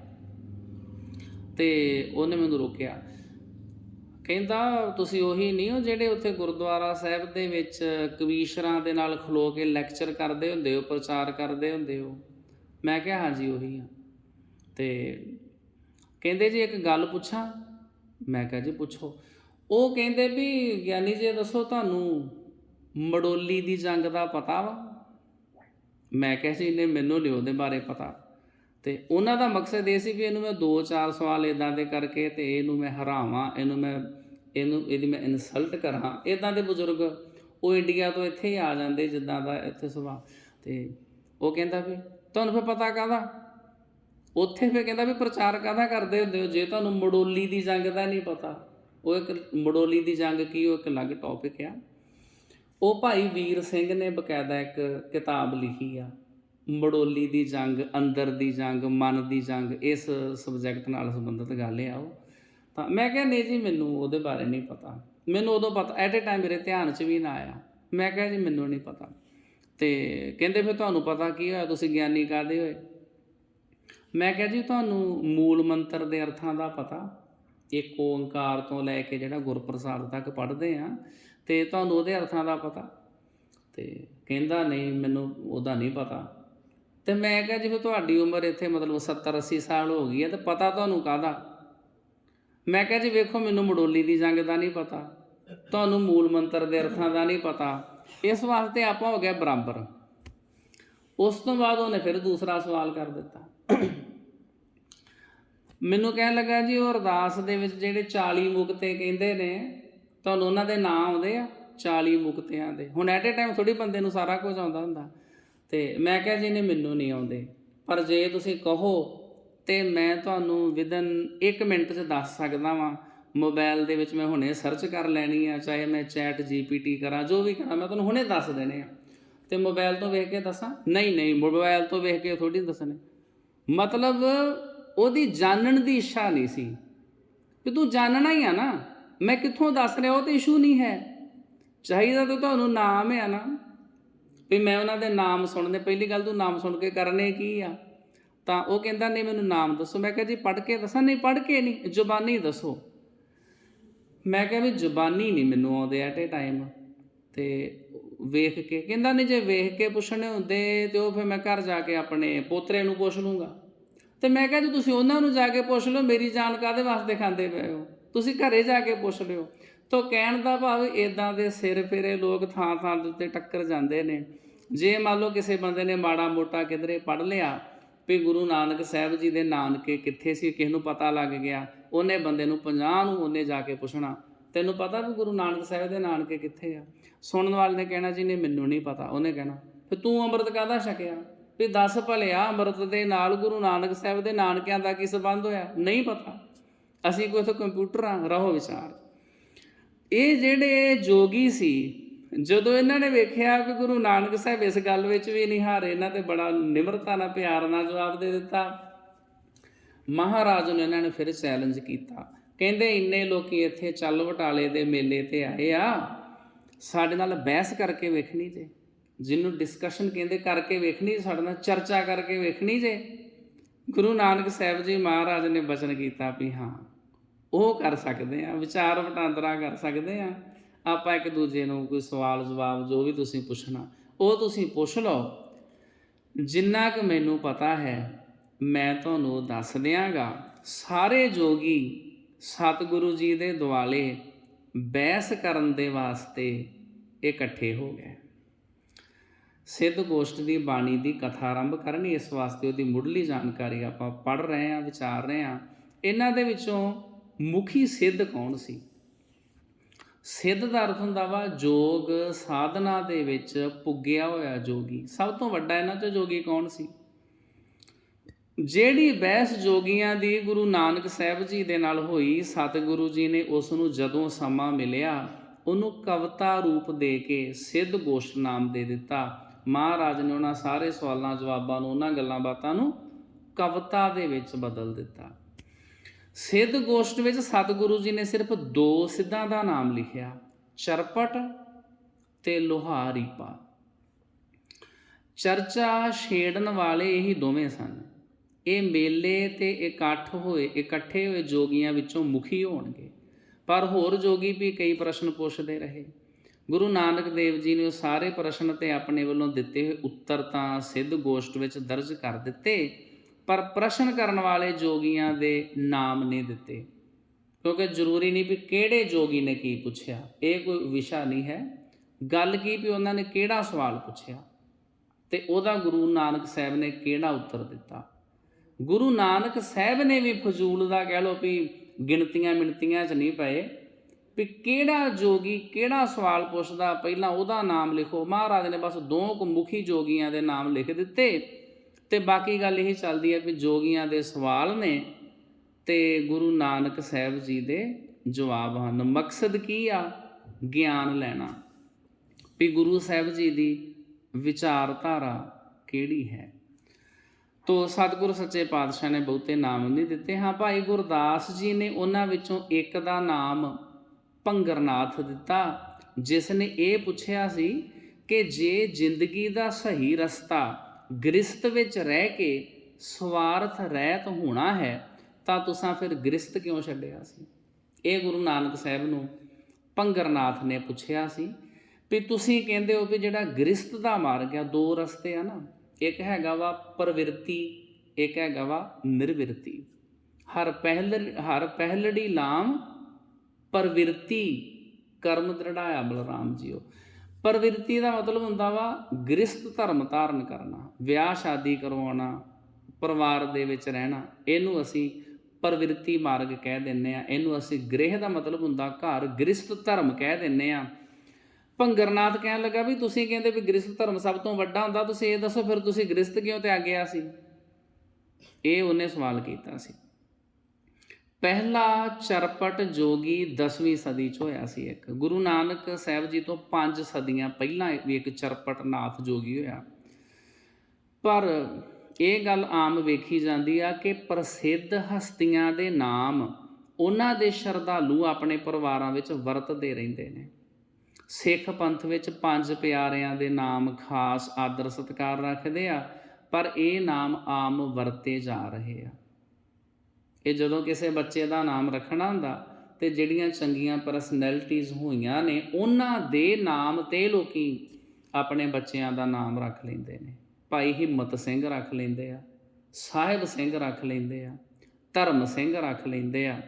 ਤੇ ਉਹਨੇ ਮੈਨੂੰ ਰੋਕਿਆ। ਕਹਿੰਦਾ, ਤੁਸੀਂ ਉਹੀ ਨਹੀਂ ਹੋ ਜਿਹੜੇ ਉੱਥੇ ਗੁਰਦੁਆਰਾ ਸਾਹਿਬ ਦੇ ਵਿੱਚ ਕਵੀਸ਼ਰਾਂ ਦੇ ਨਾਲ ਖਲੋ ਕੇ ਲੈਕਚਰ ਕਰਦੇ ਹੁੰਦੇ ਹੋ, ਪ੍ਰਚਾਰ ਕਰਦੇ ਹੁੰਦੇ ਹੋ? ਮੈਂ ਕਿਹਾ, ਹਾਂਜੀ, ਉਹੀ ਆ। ਤੇ ਕਹਿੰਦੇ, ਜੀ ਇੱਕ ਗੱਲ ਪੁੱਛਾਂ? ਮੈਂ ਕਿਹਾ, ਜੀ, ਪੁੱਛੋ। ਉਹ ਕਹਿੰਦੇ ਵੀ ਗਿਆਨੀ ਜੀ ਦੱਸੋ ਤੁਹਾਨੂੰ ਮੜੋਲੀ ਦੀ ਜੰਗ ਦਾ ਪਤਾ ਵਾ? ਮੈਂ ਕਿਹਾ ਸੀ ਇਹਨੇ ਮੈਨੂੰ ਨਹੀਂ ਉਹਦੇ ਬਾਰੇ ਪਤਾ। ਤੇ ਉਹਨਾਂ ਦਾ ਮਕਸਦ ਇਹ ਸੀ ਵੀ ਇਹਨੂੰ ਮੈਂ ਦੋ ਚਾਰ ਸਵਾਲ ਇਦਾਂ ਦੇ ਕਰਕੇ ਤੇ ਇਹਨੂੰ ਮੈਂ ਹਰਾਵਾਂ, ਇਹਨੂੰ ਮੈਂ, ਇਹਨੂੰ, ਇਹਦੀ ਮੈਂ ਇਨਸਲਟ ਕਰਾਂ। ਇਦਾਂ ਦੇ ਬਜ਼ੁਰਗ ਉਹ ਇੰਡੀਆ ਤੋਂ ਇੱਥੇ ਹੀ ਆ ਜਾਂਦੇ ਜਿੱਦਾਂ ਦਾ ਇੱਥੇ ਸੁਭਾਅ। ਤੇ ਉਹ ਕਹਿੰਦਾ ਵੀ ਤੁਹਾਨੂੰ ਫਿਰ ਪਤਾ ਕਾਹਦਾ? ਉੱਥੇ ਫਿਰ ਕਹਿੰਦਾ ਵੀ ਪ੍ਰਚਾਰ ਕਾਹਦਾ ਕਰਦੇ ਹੁੰਦੇ ਹੋ? ਜੇ ਤੁਹਾਨੂੰ ਮੜੋਲੀ ਦੀ ਜੰਗ ਦਾ ਨਹੀਂ ਪਤਾ। ਉਹ ਇੱਕ ਮੜੋਲੀ ਦੀ ਜੰਗ ਕੀ, ਉਹ ਇੱਕ ਅਲੱਗ ਟੌਪਿਕ ਆ। ਉਹ ਭਾਈ ਵੀਰ ਸਿੰਘ ਨੇ ਬਕਾਇਦਾ ਇੱਕ ਕਿਤਾਬ ਲਿਖੀ ਆ। ਮੜੋਲੀ ਦੀ ਜੰਗ, ਅੰਦਰ ਦੀ ਜੰਗ, ਮਨ ਦੀ ਜੰਗ, ਇਸ ਸਬਜੈਕਟ ਨਾਲ ਸੰਬੰਧਿਤ ਗੱਲ ਆ ਉਹ। ਤਾਂ ਮੈਂ ਕਿਹਾ, ਨਹੀਂ ਜੀ, ਮੈਨੂੰ ਉਹਦੇ ਬਾਰੇ ਨਹੀਂ ਪਤਾ। ਮੈਨੂੰ ਉਦੋਂ ਪਤਾ ਐਟ ਅ ਟਾਈਮ ਮੇਰੇ ਧਿਆਨ 'ਚ ਵੀ ਨਾ ਆਇਆ। ਮੈਂ ਕਿਹਾ ਜੀ, ਮੈਨੂੰ ਨਹੀਂ ਪਤਾ। ਤੇ ਕਹਿੰਦੇ, ਫਿਰ ਤੁਹਾਨੂੰ ਪਤਾ ਕੀ ਹੋਇਆ? ਤੁਸੀਂ ਗਿਆਨੀ ਕਾਦੇ ਹੋਏ? ਮੈਂ ਕਿਹਾ ਜੀ, ਤੁਹਾਨੂੰ ਮੂਲ ਮੰਤਰ ਦੇ ਅਰਥਾਂ ਦਾ ਪਤਾ। ਇੱਕ ਓੰਕਾਰ ਤੋਂ ਲੈ ਕੇ ਜਿਹੜਾ ਗੁਰਪ੍ਰਸਾਦ ਤੱਕ ਪੜ੍ਹਦੇ ਆ, ਤੇ ਤੁਹਾਨੂੰ ਉਹਦੇ ਅਰਥਾਂ ਦਾ ਪਤਾ। ਤੇ ਕਹਿੰਦਾ, ਨਹੀਂ, ਮੈਨੂੰ ਉਹਦਾ ਨਹੀਂ ਪਤਾ। ਤੇ ਮੈਂ ਕਿਹਾ ਜੀ ਫਿਰ ਤੁਹਾਡੀ ਉਮਰ ਇੱਥੇ ਮਤਲਬ 70 80 ਸਾਲ ਹੋ ਗਈ ਹੈ, ਤੇ ਪਤਾ ਤੁਹਾਨੂੰ ਕਾਹਦਾ? ਮੈਂ ਕਿਹਾ, ਜੀ ਵੇਖੋ, ਮੈਨੂੰ ਮਡੋਲੀ ਦੀ ਜੰਗ ਦਾ ਨਹੀਂ ਪਤਾ, ਤੁਹਾਨੂੰ ਮੂਲ ਮੰਤਰ ਦੇ ਅਰਥਾਂ ਦਾ ਨਹੀਂ ਪਤਾ। ਇਸ ਵਾਸਤੇ ਆਪਾਂ ਹੋ ਗਿਆ ਬਰਾਬਰ। ਉਸ ਤੋਂ ਬਾਅਦ ਉਹਨੇ ਫਿਰ ਦੂਸਰਾ ਸਵਾਲ ਕਰ ਦਿੱਤਾ। ਮੈਨੂੰ ਕਹਿਣ ਲੱਗਾ ਜੀ ਉਹ ਅਰਦਾਸ ਦੇ ਵਿੱਚ ਜਿਹੜੇ 40 ਮੁਕਤੇ ਕਹਿੰਦੇ ਨੇ, ਤੁਹਾਨੂੰ ਉਹਨਾਂ ਦੇ ਨਾਂ ਆਉਂਦੇ ਆ? 40 ਮੁਕਤਿਆਂ ਦੇ। ਹੁਣ ਐਟ ਅ ਟਾਈਮ ਥੋੜੀ ਬੰਦੇ ਨੂੰ ਸਾਰਾ ਕੁਝ ਆਉਂਦਾ ਹੁੰਦਾ। ਤੇ ਮੈਂ ਕਿਹਾ ਜੀ ਨੇ ਮੈਨੂੰ ਨਹੀਂ ਆਉਂਦੇ। ਪਰ ਜੇ ਤੁਸੀਂ ਕਹੋ, ਤੇ ਮੈਂ ਤੁਹਾਨੂੰ ਵਿਦਨ 1 ਮਿੰਟ 'ਚ ਦੱਸ ਸਕਦਾ ਵਾਂ। ਮੋਬਾਈਲ ਦੇ ਵਿੱਚ ਮੈਂ ਹੁਣੇ ਸਰਚ ਕਰ ਲੈਣੀ ਆ, ਚਾਹੇ ਮੈਂ ਚੈਟ ਜੀਪੀਟੀ ਕਰਾਂ, ਜੋ ਵੀ ਕਰਾਂ, ਮੈਂ ਤੁਹਾਨੂੰ ਹੁਣੇ ਦੱਸ ਦੇਣੇ ਆ। ਤੇ ਮੋਬਾਈਲ ਤੋਂ ਵੇਖ ਕੇ ਦੱਸਾਂ? ਨਹੀਂ ਨਹੀਂ, ਮੋਬਾਈਲ ਤੋਂ ਵੇਖ ਕੇ ਥੋੜੀ ਦੱਸਣੇ। ਮਤਲਬ ਉਹਦੀ ਜਾਣਨ ਦੀ ਇੱਛਾ ਨਹੀਂ ਸੀ। ਕਿ ਤੂੰ ਜਾਣਨਾ ਹੀ ਆ ਨਾ। ਮੈਂ ਕਿੱਥੋਂ ਦੱਸ ਰਿਹਾ, ਉਹ ਤੇ ਇਸ਼ੂ ਨਹੀਂ ਹੈ। ਚਾਹੀਦਾ ਤਾਂ ਤੁਹਾਨੂੰ ਨਾਮ ਹੈ ਨਾ। ਵੀ ਮੈਂ ਉਹਨਾਂ ਦੇ ਨਾਮ ਸੁਣਦੇ, ਪਹਿਲੀ ਗੱਲ ਤੂੰ ਨਾਮ ਸੁਣ ਕੇ ਕਰਨੇ ਕੀ ਆ? ਤਾਂ ਉਹ ਕਹਿੰਦਾ, ਨਹੀਂ, ਮੈਨੂੰ ਨਾਮ ਦੱਸੋ। ਮੈਂ ਕਿਹਾ, ਜੀ, ਪੜ੍ਹ ਕੇ ਦੱਸਾਂ? ਨਹੀਂ, ਪੜ੍ਹ ਕੇ ਨਹੀਂ, ਜ਼ੁਬਾਨੀ ਦੱਸੋ। ਮੈਂ ਕਿਹਾ, ਵੀ ਜ਼ੁਬਾਨੀ ਨਹੀਂ ਮੈਨੂੰ ਆਉਂਦੇ ਐਟ ਏ ਟਾਈਮ ਤੇ ਵੇਖ ਕੇ, ਕਹਿੰਦਾ, ਨਹੀਂ, ਜੇ ਵੇਖ ਕੇ ਪੁੱਛਣੇ ਹੁੰਦੇ ਤੇ ਉਹ ਫਿਰ ਮੈਂ ਘਰ ਜਾ ਕੇ ਆਪਣੇ ਪੋਤਰੇ ਨੂੰ ਪੁੱਛ ਲੂੰਗਾ। ਤੇ ਮੈਂ ਕਿਹਾ ਜੀ ਤੁਸੀਂ ਉਹਨਾਂ ਨੂੰ ਜਾ ਕੇ ਪੁੱਛ ਲਓ, ਮੇਰੀ ਜਾਨ ਕਾਦੇ ਵਾਸਤੇ ਖਾਂਦੇ ਪਏ ਹੋ? ਤੁਸੀਂ ਘਰੇ ਜਾ ਕੇ ਪੁੱਛ ਲਿਓ। ਤੋ ਕਹਿਣ ਦਾ ਭਾਵ ਇਦਾਂ ਦੇ ਸਿਰ ਫੇਰੇ ਲੋਕ ਥਾਂ ਥਾਂ ਦੇ ਉੱਤੇ ਟੱਕਰ ਜਾਂਦੇ ਨੇ। ਜੇ ਮੰਨ ਲਓ ਕਿਸੇ ਬੰਦੇ ਨੇ ਮਾੜਾ ਮੋਟਾ ਕਿਧਰੇ ਪੜ ਲਿਆ, ਵੀ ਗੁਰੂ ਨਾਨਕ ਸਾਹਿਬ ਜੀ ਦੇ ਨਾਨਕੇ ਕਿੱਥੇ ਸੀ, ਕਿਸ ਨੂੰ ਪਤਾ ਲੱਗ ਗਿਆ, ਉਹਨੇ ਬੰਦੇ ਨੂੰ 50 ਨੂੰ ਉਹਨੇ ਜਾ ਕੇ ਪੁੱਛਣਾ। ਤੈਨੂੰ ਪਤਾ ਵੀ ਗੁਰੂ ਨਾਨਕ ਸਾਹਿਬ ਦੇ ਨਾਨਕੇ ਕਿੱਥੇ ਆ? ਸੁਣਨ ਵਾਲੇ ਨੇ ਕਹਿਣਾ ਜੀ ਨੇ ਮੈਨੂੰ ਨਹੀਂ ਪਤਾ। ਉਹਨੇ ਕਹਿਣਾ, ਫਿਰ ਤੂੰ ਅੰਮ੍ਰਿਤ ਕਾਹਦਾ ਛਕਿਆ? ਵੀ ਦੱਸ ਭਲਿਆ ਅੰਮ੍ਰਿਤ ਦੇ ਨਾਲ ਗੁਰੂ ਨਾਨਕ ਸਾਹਿਬ ਦੇ ਨਾਨਕਿਆਂ ਦਾ ਕੀ ਸੰਬੰਧ ਹੋਇਆ? ਨਹੀਂ ਪਤਾ। ਅਸੀਂ ਕੋਈ ਇੱਥੇ ਕੰਪਿਊਟਰ ਆ, ਰਹੋ ਵਿਚਾਰ। ਇਹ ਜਿਹੜੇ ਜੋਗੀ ਸੀ, ਜਦੋਂ ਇਹਨਾਂ ਨੇ ਵੇਖਿਆ ਕਿ ਗੁਰੂ ਨਾਨਕ ਸਾਹਿਬ ਇਸ ਗੱਲ ਵਿੱਚ ਵੀ ਨਹੀਂ ਹਾਰੇ, ਇਹਨਾਂ ਤੇ ਬੜਾ ਨਿਮਰਤਾ ਨਾਲ ਪਿਆਰ ਨਾਲ ਜਵਾਬ ਦੇ ਦਿੱਤਾ। ਮਹਾਰਾਜ ਨੇ ਇਹਨਾਂ ਨੇ ਫਿਰ ਚੈਲੰਜ ਕੀਤਾ। ਕਹਿੰਦੇ, ਇੰਨੇ ਲੋਕੀ ਇੱਥੇ ਚੱਲ ਵਟਾਲੇ ਦੇ ਮੇਲੇ ਤੇ ਆਏ ਆ। ਸਾਡੇ ਨਾਲ ਬਹਿਸ ਕਰਕੇ ਵੇਖਣੀ ਜੇ। ਜਿਹਨੂੰ ਡਿਸਕਸ਼ਨ ਕਹਿੰਦੇ ਕਰਕੇ ਵੇਖਣੀ, ਸਾਡੇ ਨਾਲ ਚਰਚਾ ਕਰਕੇ ਵੇਖਣੀ ਜੇ। ਗੁਰੂ ਨਾਨਕ ਸਾਹਿਬ ਜੀ ਮਹਾਰਾਜ ਨੇ ਬਚਨ ਕੀਤਾ ਵੀ ਹਾਂ, ਉਹ ਕਰ ਸਕਦੇ ਆ, ਵਿਚਾਰ ਵਟਾਂਦਰਾ ਕਰ ਸਕਦੇ ਆ। ਆਪਾਂ ਇੱਕ ਦੂਜੇ ਨੂੰ ਕੋਈ ਸਵਾਲ, ਜਵਾਬ, ਜੋ ਵੀ ਤੁਸੀਂ ਪੁੱਛਣਾ, ਉਹ ਤੁਸੀਂ ਪੁੱਛ ਲਓ। ਜਿੰਨਾ ਕੁ ਮੈਨੂੰ ਪਤਾ ਹੈ, ਮੈਂ ਤੁਹਾਨੂੰ ਦੱਸ ਦਿਆਂਗਾ, ਸਾਰੇ ਜੋਗੀ ਸਤਿਗੁਰੂ ਜੀ ਦੇ ਦੁਆਲੇ ਬਹਿਸ ਕਰਨ ਦੇ ਵਾਸਤੇ ਇਕੱਠੇ ਹੋ ਗਏ। ਸਿੱਧ ਗੋਸ਼ਟ ਦੀ ਬਾਣੀ ਦੀ ਕਥਾ ਆਰੰਭ ਕਰਨੀ, ਇਸ ਵਾਸਤੇ ਉਹਦੀ ਮੁੱਢਲੀ ਜਾਣਕਾਰੀ ਆਪਾਂ ਪੜ੍ਹ ਰਹੇ ਹਾਂ, ਵਿਚਾਰ ਰਹੇ ਹਾਂ। ਇਹਨਾਂ ਦੇ ਵਿੱਚੋਂ ਮੁਖੀ ਸਿੱਧ ਕੌਣ ਸੀ? ਸਿੱਧ ਦਾ ਅਰਥ ਹੁੰਦਾ ਵਾ, ਜੋਗ ਸਾਧਨਾ ਦੇ ਵਿੱਚ ਪੁੱਗਿਆ ਹੋਇਆ ਜੋਗੀ। ਸਭ ਤੋਂ ਵੱਡਾ ਇਹਨਾਂ ਚੋਂ ਜੋਗੀ ਕੌਣ ਸੀ? ਜਿਹੜੀ ਬਹਿਸ ਜੋਗੀਆਂ ਦੀ ਗੁਰੂ ਨਾਨਕ ਸਾਹਿਬ ਜੀ ਦੇ ਨਾਲ ਹੋਈ, ਸਤਿਗੁਰੂ ਜੀ ਨੇ ਉਸ ਨੂੰ ਜਦੋਂ ਸਮਾਂ ਮਿਲਿਆ, ਉਹਨੂੰ ਕਵਿਤਾ ਰੂਪ ਦੇ ਕੇ ਸਿੱਧ ਗੋਸ਼ਟ ਨਾਮ ਦੇ ਦਿੱਤਾ। ਮਹਾਰਾਜ ਨੇ ਉਹਨਾਂ ਸਾਰੇ ਸਵਾਲਾਂ, ਜਵਾਬਾਂ ਨੂੰ, ਉਹਨਾਂ ਗੱਲਾਂ ਬਾਤਾਂ ਨੂੰ ਕਵਿਤਾ ਦੇ ਵਿੱਚ ਬਦਲ ਦਿੱਤਾ। ਸਿੱਧ ਗੋਸ਼ਟ ਵਿੱਚ ਸਤਿਗੁਰੂ ਜੀ ਨੇ ਸਿਰਫ ਦੋ ਸਿੱਧਾਂ ਦਾ ਨਾਮ ਲਿਖਿਆ, ਚਰਪਟ ਤੇ ਲੋਹਾਰੀਪਾ ਚਰਚਾ ਛੇੜਨ ਵਾਲੇ ਇਹੀ ਦੋਵੇਂ ਸਨ। ਇਹ ਮੇਲੇ ਤੇ ਇਕੱਠ ਹੋਏ, ਇਕੱਠੇ ਹੋਏ ਜੋਗੀਆਂ ਵਿੱਚੋਂ ਮੁਖੀ ਹੋਣਗੇ। ਪਰ ਹੋਰ ਜੋਗੀ ਵੀ ਕਈ ਪ੍ਰਸ਼ਨ ਪੁੱਛਦੇ ਰਹੇ। ਗੁਰੂ ਨਾਨਕ ਦੇਵ ਜੀ ਨੇ ਉਹ ਸਾਰੇ ਪ੍ਰਸ਼ਨ ਤੇ ਆਪਣੇ ਵੱਲੋਂ ਦਿੱਤੇ ਹੋਏ ਉੱਤਰ ਤਾਂ ਸਿੱਧ ਗੋਸ਼ਟ ਵਿੱਚ ਦਰਜ ਕਰ ਦਿੱਤੇ, ਪਰ ਪ੍ਰਸ਼ਨ ਕਰਨ ਵਾਲੇ ਜੋਗੀਆਂ ਦੇ ਨਾਮ ਨਹੀਂ ਦਿੱਤੇ। ਕਿਉਂਕਿ ਜ਼ਰੂਰੀ ਨਹੀਂ ਵੀ ਕਿਹੜੇ ਜੋਗੀ ਨੇ ਕੀ ਪੁੱਛਿਆ, ਇਹ ਕੋਈ ਵਿਸ਼ਾ ਨਹੀਂ ਹੈ। ਗੱਲ ਕੀ ਵੀ ਉਹਨਾਂ ਨੇ ਕਿਹੜਾ ਸਵਾਲ ਪੁੱਛਿਆ ਤੇ ਉਹਦਾ ਗੁਰੂ ਨਾਨਕ ਸਾਹਿਬ ਨੇ ਕਿਹੜਾ ਉੱਤਰ ਦਿੱਤਾ? ਗੁਰੂ ਨਾਨਕ ਸਾਹਿਬ ਨੇ ਵੀ ਫਜ਼ੂਲ ਦਾ ਕਹਿ ਲੋ ਵੀ ਗਿਣਤੀਆਂ ਮਿਣਤੀਆਂ 'ਚ ਨਹੀਂ ਪਏ ਵੀ ਕਿਹੜਾ ਜੋਗੀ ਕਿਹੜਾ ਸਵਾਲ ਪੁੱਛਦਾ, ਪਹਿਲਾਂ ਉਹਦਾ ਨਾਮ ਲਿਖੋ। ਮਹਾਰਾਜ ਨੇ ਬਸ ਦੋ ਕੁ ਮੁਖੀ ਜੋਗੀਆਂ ਦੇ ਨਾਮ ਲਿਖ ਦਿੱਤੇ ਤੇ ਬਾਕੀ ਗੱਲ ਇਹ ਚੱਲਦੀ ਹੈ ਵੀ ਜੋਗੀਆਂ ਦੇ ਸਵਾਲ ਨੇ ਤੇ ਗੁਰੂ ਨਾਨਕ ਸਾਹਿਬ ਜੀ ਦੇ ਜਵਾਬ ਹਨ। ਮਕਸਦ ਕੀ ਆ? ਗਿਆਨ ਲੈਣਾ। ਵੀ ਗੁਰੂ ਸਾਹਿਬ ਜੀ ਦੀ ਵਿਚਾਰਧਾਰਾ ਕਿਹੜੀ ਹੈ? ਤੋ ਸਤਿਗੁਰ ਸੱਚੇ ਪਾਤਸ਼ਾਹ ਨੇ ਬਹੁਤੇ ਨਾਮ ਨਹੀਂ ਦਿੱਤੇ। ਹਾਂ ਭਾਈ ਗੁਰਦਾਸ ਜੀ ਨੇ ਉਹਨਾਂ ਵਿੱਚੋਂ ਇੱਕ ਦਾ ਨਾਮ ਭੰਗਰਨਾਥ ਦਿੱਤਾ ਜਿਸ ਨੇ ਇਹ ਪੁੱਛਿਆ ਸੀ ਕਿ ਜੇ ਜ਼ਿੰਦਗੀ ਦਾ ਸਹੀ ਰਸਤਾ ਗ੍ਰਸਤ ਵਿੱਚ ਰਹਿ ਕੇ ਸਵਾਰਥ ਰਹਿਤ ਹੋਣਾ ਹੈ, ਤਾਂ ਤੁਸੀਂ ਫਿਰ ਗ੍ਰਸਤ ਕਿਉਂ ਛੱਡਿਆ ਸੀ? ਇਹ ਗੁਰੂ ਨਾਨਕ ਸਾਹਿਬ ਨੂੰ ਭੰਗਰਨਾਥ ਨੇ ਪੁੱਛਿਆ ਸੀ ਵੀ ਤੁਸੀਂ ਕਹਿੰਦੇ ਹੋ ਵੀ ਜਿਹੜਾ ਗ੍ਰਸਤ ਦਾ ਮਾਰਗ ਆ, ਦੋ ਰਸਤੇ ਆ ਨਾ, ਇੱਕ ਹੈਗਾ ਵਾ ਪ੍ਰਵਿਰਤੀ, ਇੱਕ ਹੈਗਾ ਵਾ ਨਿਰਵਿਰਤੀ। ਹਰ ਪਹਿਲ, ਹਰ ਪਹਿਲੜੀ ਲਾਮ ਪ੍ਰਵਿਰਤੀ ਕਰਮ ਦ੍ਰਿੜਾਇਆ ਬਲਰਾਮ ਜੀਓ। ਪ੍ਰਵਿਰਤੀ ਦਾ ਮਤਲਬ ਹੁੰਦਾ ਵਾ ਗ੍ਰਸਤ ਧਰਮ ਧਾਰਨ ਕਰਨਾ, ਵਿਆਹ ਸ਼ਾਦੀ ਕਰਵਾਉਣਾ, ਪਰਿਵਾਰ ਦੇ ਵਿੱਚ ਰਹਿਣਾ, ਇਹਨੂੰ ਅਸੀਂ ਪ੍ਰਵਿਰਤੀ ਮਾਰਗ ਕਹਿ ਦਿੰਨੇ ਆ। ਇਹਨੂੰ ਅਸੀਂ ਗ੍ਰਹਿ ਦਾ ਮਤਲਬ ਹੁੰਦਾ ਘਰ ਗ੍ਰਸਤ ਧਰਮ ਕਹਿ ਦਿੰਨੇ ਆ। ਭੰਗਰਨਾਥ ਕਹਿਣ ਲੱਗਾ ਵੀ ਤੁਸੀਂ ਕਹਿੰਦੇ ਵੀ ਗ੍ਰਸਤ ਧਰਮ ਸਭ ਤੋਂ ਵੱਡਾ ਹੁੰਦਾ, ਤੁਸੀਂ ਇਹ ਦੱਸੋ ਫਿਰ ਤੁਸੀਂ ਗ੍ਰਸਤ ਕਿਉਂ ਤੇ ਆ ਗਿਆ ਸੀ? ਇਹ ਉਹਨੇ ਸਵਾਲ ਕੀਤਾ ਸੀ। ਪਹਿਲਾ ਚਰਪਟ ਜੋਗੀ 10ਵੀਂ ਸਦੀ ਚ ਹੋਇਆ ਸੀ ਇੱਕ। ਗੁਰੂ ਨਾਨਕ ਸਾਹਿਬ ਜੀ ਤੋਂ 5 ਸਦੀਆਂ ਪਹਿਲਾਂ ਵੀ ਇੱਕ ਚਰਪਟ ਨਾਥ ਜੋਗੀ ਹੋਇਆ। ਪਰ ਇਹ ਗੱਲ ਆਮ ਵੇਖੀ ਜਾਂਦੀ ਆ ਕਿ ਪ੍ਰਸਿੱਧ ਹਸਤੀਆਂ ਦੇ ਨਾਮ ਉਹਨਾਂ ਦੇ ਸ਼ਰਧਾਲੂ ਆਪਣੇ ਪਰਿਵਾਰਾਂ ਵਿੱਚ ਵਰਤਦੇ ਰਹਿੰਦੇ ਨੇ। ਸਿੱਖ ਪੰਥ ਵਿੱਚ ਪੰਜ ਪਿਆਰਿਆਂ ਦੇ ਨਾਮ ਖਾਸ ਆਦਰ ਸਤਕਾਰ ਰੱਖਦੇ ਆ, ਪਰ ਇਹ ਨਾਮ ਆਮ ਵਰਤੇ ਜਾ ਰਹੇ ਆ। ਇਹ ਜਦੋਂ ਕਿਸੇ ਬੱਚੇ ਦਾ ਨਾਮ ਰੱਖਣਾ ਹੁੰਦਾ ਤੇ ਜਿਹੜੀਆਂ ਚੰਗੀਆਂ ਪਰਸਨੈਲਿਟੀਆਂ ਹੋਈਆਂ ਨੇ, ਉਹਨਾਂ ਦੇ ਨਾਮ ਤੇ ਲੋਕੀ ਆਪਣੇ ਬੱਚਿਆਂ ਦਾ ਨਾਮ ਰੱਖ ਲੈਂਦੇ ਨੇ। ਭਾਈ ਹਿੰਮਤ ਸਿੰਘ ਰੱਖ ਲੈਂਦੇ ਆ, ਸਾਹਿਬ ਸਿੰਘ ਰੱਖ ਲੈਂਦੇ ਆ, ਧਰਮ ਸਿੰਘ ਰੱਖ ਲੈਂਦੇ ਆ।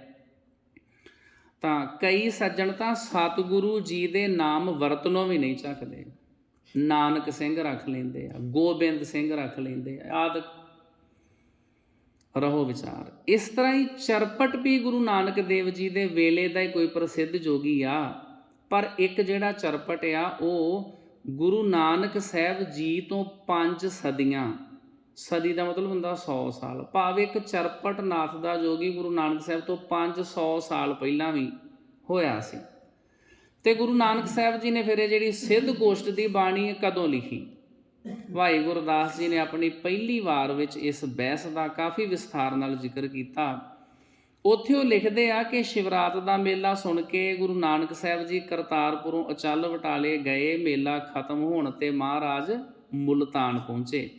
ਤਾਂ ਕਈ ਸੱਜਣ ਤਾਂ ਸਤਿਗੁਰੂ ਜੀ ਦੇ ਨਾਮ ਵਰਤਨੋਂ ਵੀ ਨਹੀਂ ਚੱਕਦੇ। ਨਾਨਕ ਸਿੰਘ ਰੱਖ ਲੈਂਦੇ ਆ, ਗੋਬਿੰਦ ਸਿੰਘ ਰੱਖ ਲੈਂਦੇ ਆ, ਆਦਿ ਰਹੋ ਵਿਚਾਰ। ਇਸ ਤਰ੍ਹਾਂ ਹੀ ਚਰਪਟ ਵੀ ਗੁਰੂ ਨਾਨਕ ਦੇਵ ਜੀ ਦੇ ਵੇਲੇ ਦਾ ਹੀ ਕੋਈ ਪ੍ਰਸਿੱਧ ਜੋਗੀ ਆ, ਪਰ ਇੱਕ ਜਿਹੜਾ ਚਰਪਟ ਆ, ਉਹ ਗੁਰੂ ਨਾਨਕ ਸਾਹਿਬ ਜੀ ਤੋਂ 5 ਸਦੀਆਂ, ਸਦੀ ਦਾ ਮਤਲਬ ਹੁੰਦਾ 100 ਸਾਲ। ਭਾਵੇਂ ਇੱਕ ਚਰਪਟ ਨਾਥ ਦਾ ਜੋਗੀ ਗੁਰੂ ਨਾਨਕ ਸਾਹਿਬ ਤੋਂ 500 ਸਾਲ ਪਹਿਲਾਂ ਵੀ ਹੋਇਆ ਸੀ। ਤੇ ਗੁਰੂ ਨਾਨਕ ਸਾਹਿਬ ਜੀ ਨੇ ਫਿਰ ਇਹ ਜਿਹੜੀ ਸਿੱਧ ਗੋਸ਼ਟ ਦੀ ਬਾਣੀ ਕਦੋਂ ਲਿਖੀ? ਭਾਈ ਗੁਰਦਾਸ ਜੀ ਨੇ ਆਪਣੀ ਪਹਿਲੀ ਵਾਰ ਵਿੱਚ ਇਸ ਬਹਿਸ ਦਾ ਕਾਫੀ ਵਿਸਥਾਰ ਨਾਲ ਜ਼ਿਕਰ ਕੀਤਾ। ਉੱਥੇ ਉਹ ਲਿਖਦੇ ਆ ਕਿ ਸ਼ਿਵਰਾਤ ਦਾ ਮੇਲਾ ਸੁਣ ਕੇ ਗੁਰੂ ਨਾਨਕ ਸਾਹਿਬ ਜੀ ਕਰਤਾਰਪੁਰੋਂ ਅਚਲ ਵਟਾਲੇ ਗਏ, ਮੇਲਾ ਖਤਮ ਹੋਣ ਤੇ ਮਹਾਰਾਜ ਮੁਲਤਾਨ ਪਹੁੰਚੇ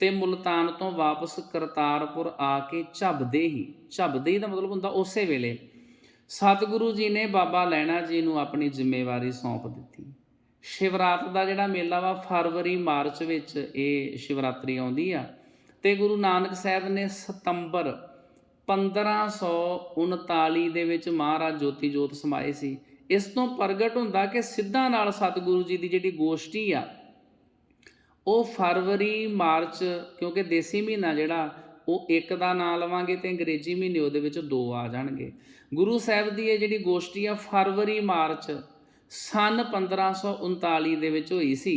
ਤੇ ਮੁਲਤਾਨ ਤੋਂ ਵਾਪਸ ਕਰਤਾਰਪੁਰ ਆ ਕੇ ਝਬਦੇ ਹੀ, ਝੱਬਦੇ ਹੀ ਦਾ ਮਤਲਬ ਹੁੰਦਾ ਉਸੇ ਵੇਲੇ। ਸਤਿਗੁਰੂ ਜੀ ਨੇ ਬਾਬਾ ਲੈਣਾ ਜੀ ਨੂੰ ਆਪਣੀ ਜ਼ਿੰਮੇਵਾਰੀ ਸੌਂਪ ਦਿੱਤੀ। ਸ਼ਿਵਰਾਤ ਦਾ ਜਿਹੜਾ ਮੇਲਾ ਵਾ ਫਰਵਰੀ, ਮਾਰਚ ਵਿੱਚ ਇਹ ਸ਼ਿਵਰਾਤਰੀ ਆਉਂਦੀ ਆ। ਤੇ ਗੁਰੂ ਨਾਨਕ ਸਾਹਿਬ ਨੇ ਸਤੰਬਰ 1539 ਦੇ ਵਿੱਚ ਮਹਾਰਾਜ ਜੋਤੀ ਜੋਤ ਸਮਾਏ ਸੀ। ਇਸ ਤੋਂ ਪ੍ਰਗਟ ਹੁੰਦਾ ਕਿ ਸਿੱਧਾਂ ਨਾਲ ਸਤਿਗੁਰੂ ਜੀ ਦੀ ਜਿਹੜੀ ਗੋਸ਼ਟੀ ਆ, ਉਹ ਫਰਵਰੀ, ਮਾਰਚ, ਕਿਉਂਕਿ ਦੇਸੀ ਮਹੀਨਾ ਜਿਹੜਾ, ਉਹ ਇੱਕ ਦਾ ਨਾਂ ਲਵਾਂਗੇ ਤੇ ਅੰਗਰੇਜ਼ੀ ਮਹੀਨੇ ਉਹਦੇ ਵਿੱਚ ਦੋ ਆ ਜਾਣਗੇ। ਗੁਰੂ ਸਾਹਿਬ ਦੀ ਇਹ ਜਿਹੜੀ ਗੋਸ਼ਟੀ ਆ, ਫਰਵਰੀ, ਮਾਰਚ ਸਨ 1539 ਦੇ ਵਿੱਚ ਹੋਈ ਸੀ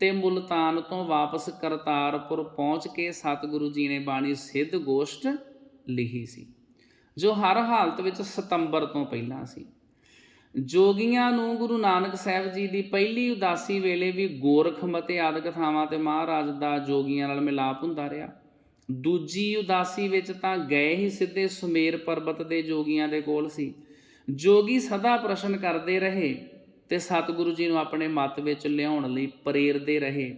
ਤੇ ਮੁਲਤਾਨ ਤੋਂ ਵਾਪਸ ਕਰਤਾਰਪੁਰ ਪਹੁੰਚ ਕੇ ਸਤਿਗੁਰੂ ਜੀ ਨੇ ਬਾਣੀ ਸਿੱਧ ਗੋਸ਼ਟ ਲਿਖੀ ਸੀ, ਜੋ ਹਰ ਹਾਲਤ ਵਿੱਚ ਸਤੰਬਰ ਤੋਂ ਪਹਿਲਾਂ ਸੀ। ਜੋਗੀਆਂ ਨੂੰ ਗੁਰੂ ਨਾਨਕ ਸਾਹਿਬ ਜੀ ਦੀ ਪਹਿਲੀ ਉਦਾਸੀ ਵੇਲੇ ਵੀ ਗੋਰਖਮਤੇ ਆਦਿਕ ਥਾਵਾਂ ਤੇ ਮਹਾਰਾਜ ਦਾ ਜੋਗੀਆਂ ਨਾਲ ਮਿਲਾਪ ਹੁੰਦਾ ਰਿਹਾ। ਦੂਜੀ ਉਦਾਸੀ ਵਿੱਚ ਤਾਂ ਗਏ ਹੀ ਸਿੱਧੇ ਸੁਮੇਰ ਪਰਬਤ ਦੇ ਜੋਗੀਆਂ ਦੇ ਕੋਲ ਸੀ। ਜੋਗੀ ਸਦਾ ਪ੍ਰਸ਼ਨ ਕਰਦੇ ਰਹੇ ਤੇ ਸਤਿਗੁਰੂ ਜੀ ਨੂੰ ਆਪਣੇ ਮਤ ਵਿੱਚ ਲਿਆਉਣ ਲਈ ਪ੍ਰੇਰਦੇ ਰਹੇ।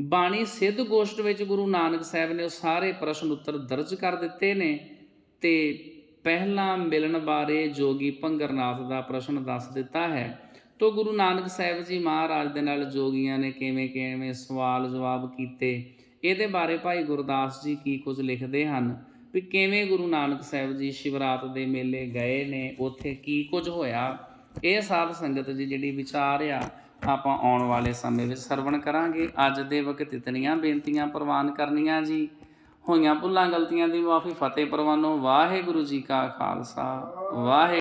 ਬਾਣੀ ਸਿੱਧ ਗੋਸ਼ਟ ਵਿੱਚ ਗੁਰੂ ਨਾਨਕ ਸਾਹਿਬ ਨੇ ਉਹ ਸਾਰੇ ਪ੍ਰਸ਼ਨ ਉੱਤਰ ਦਰਜ ਕਰ ਦਿੱਤੇ ਨੇ ਤੇ ਪਹਿਲਾਂ ਮਿਲਣ ਬਾਰੇ ਜੋਗੀ ਭੰਗਰਨਾਥ ਦਾ ਪ੍ਰਸ਼ਨ ਦੱਸ ਦਿੱਤਾ ਹੈ। ਤੋ ਗੁਰੂ ਨਾਨਕ ਸਾਹਿਬ ਜੀ ਮਹਾਰਾਜ ਦੇ ਨਾਲ ਜੋਗੀਆਂ ਨੇ ਕਿਵੇਂ ਕਿਵੇਂ ਸਵਾਲ ਜਵਾਬ ਕੀਤੇ। ਇਹਦੇ ਬਾਰੇ ਭਾਈ ਗੁਰਦਾਸ ਜੀ ਕੀ ਕੁਝ ਲਿਖਦੇ ਹਨ? ਵੀ ਕਿਵੇਂ ਗੁਰੂ ਨਾਨਕ ਸਾਹਿਬ ਜੀ ਸ਼ਿਵਰਾਤ ਦੇ ਮੇਲੇ ਗਏ ਨੇ? ਉੱਥੇ ਕੀ ਕੁਝ ਹੋਇਆ? ਇਹ ਸਾਧ ਸੰਗਤ ਜੀ ਜਿਹੜੀ ਵਿਚਾਰ ਆ, ਆਪਾਂ ਆਉਣ ਵਾਲੇ ਸਮੇਂ ਵਿੱਚ ਸਰਵਣ ਕਰਾਂਗੇ। ਅੱਜ ਦੇ ਵਕਤ ਇਤਨੀਆਂ ਬੇਨਤੀਆਂ ਪ੍ਰਵਾਨ ਕਰਨੀਆਂ ਜੀ। ਹੋਈਆਂ ਭੁੱਲਾਂ ਗਲਤੀਆਂ ਦੀ ਮਾਫੀ, ਫਤਿਹ ਪ੍ਰਵਾਨੋ। ਵਾਹਿਗੁਰੂ ਜੀ ਕਾ ਖਾਲਸਾ। ਵਾਹਿ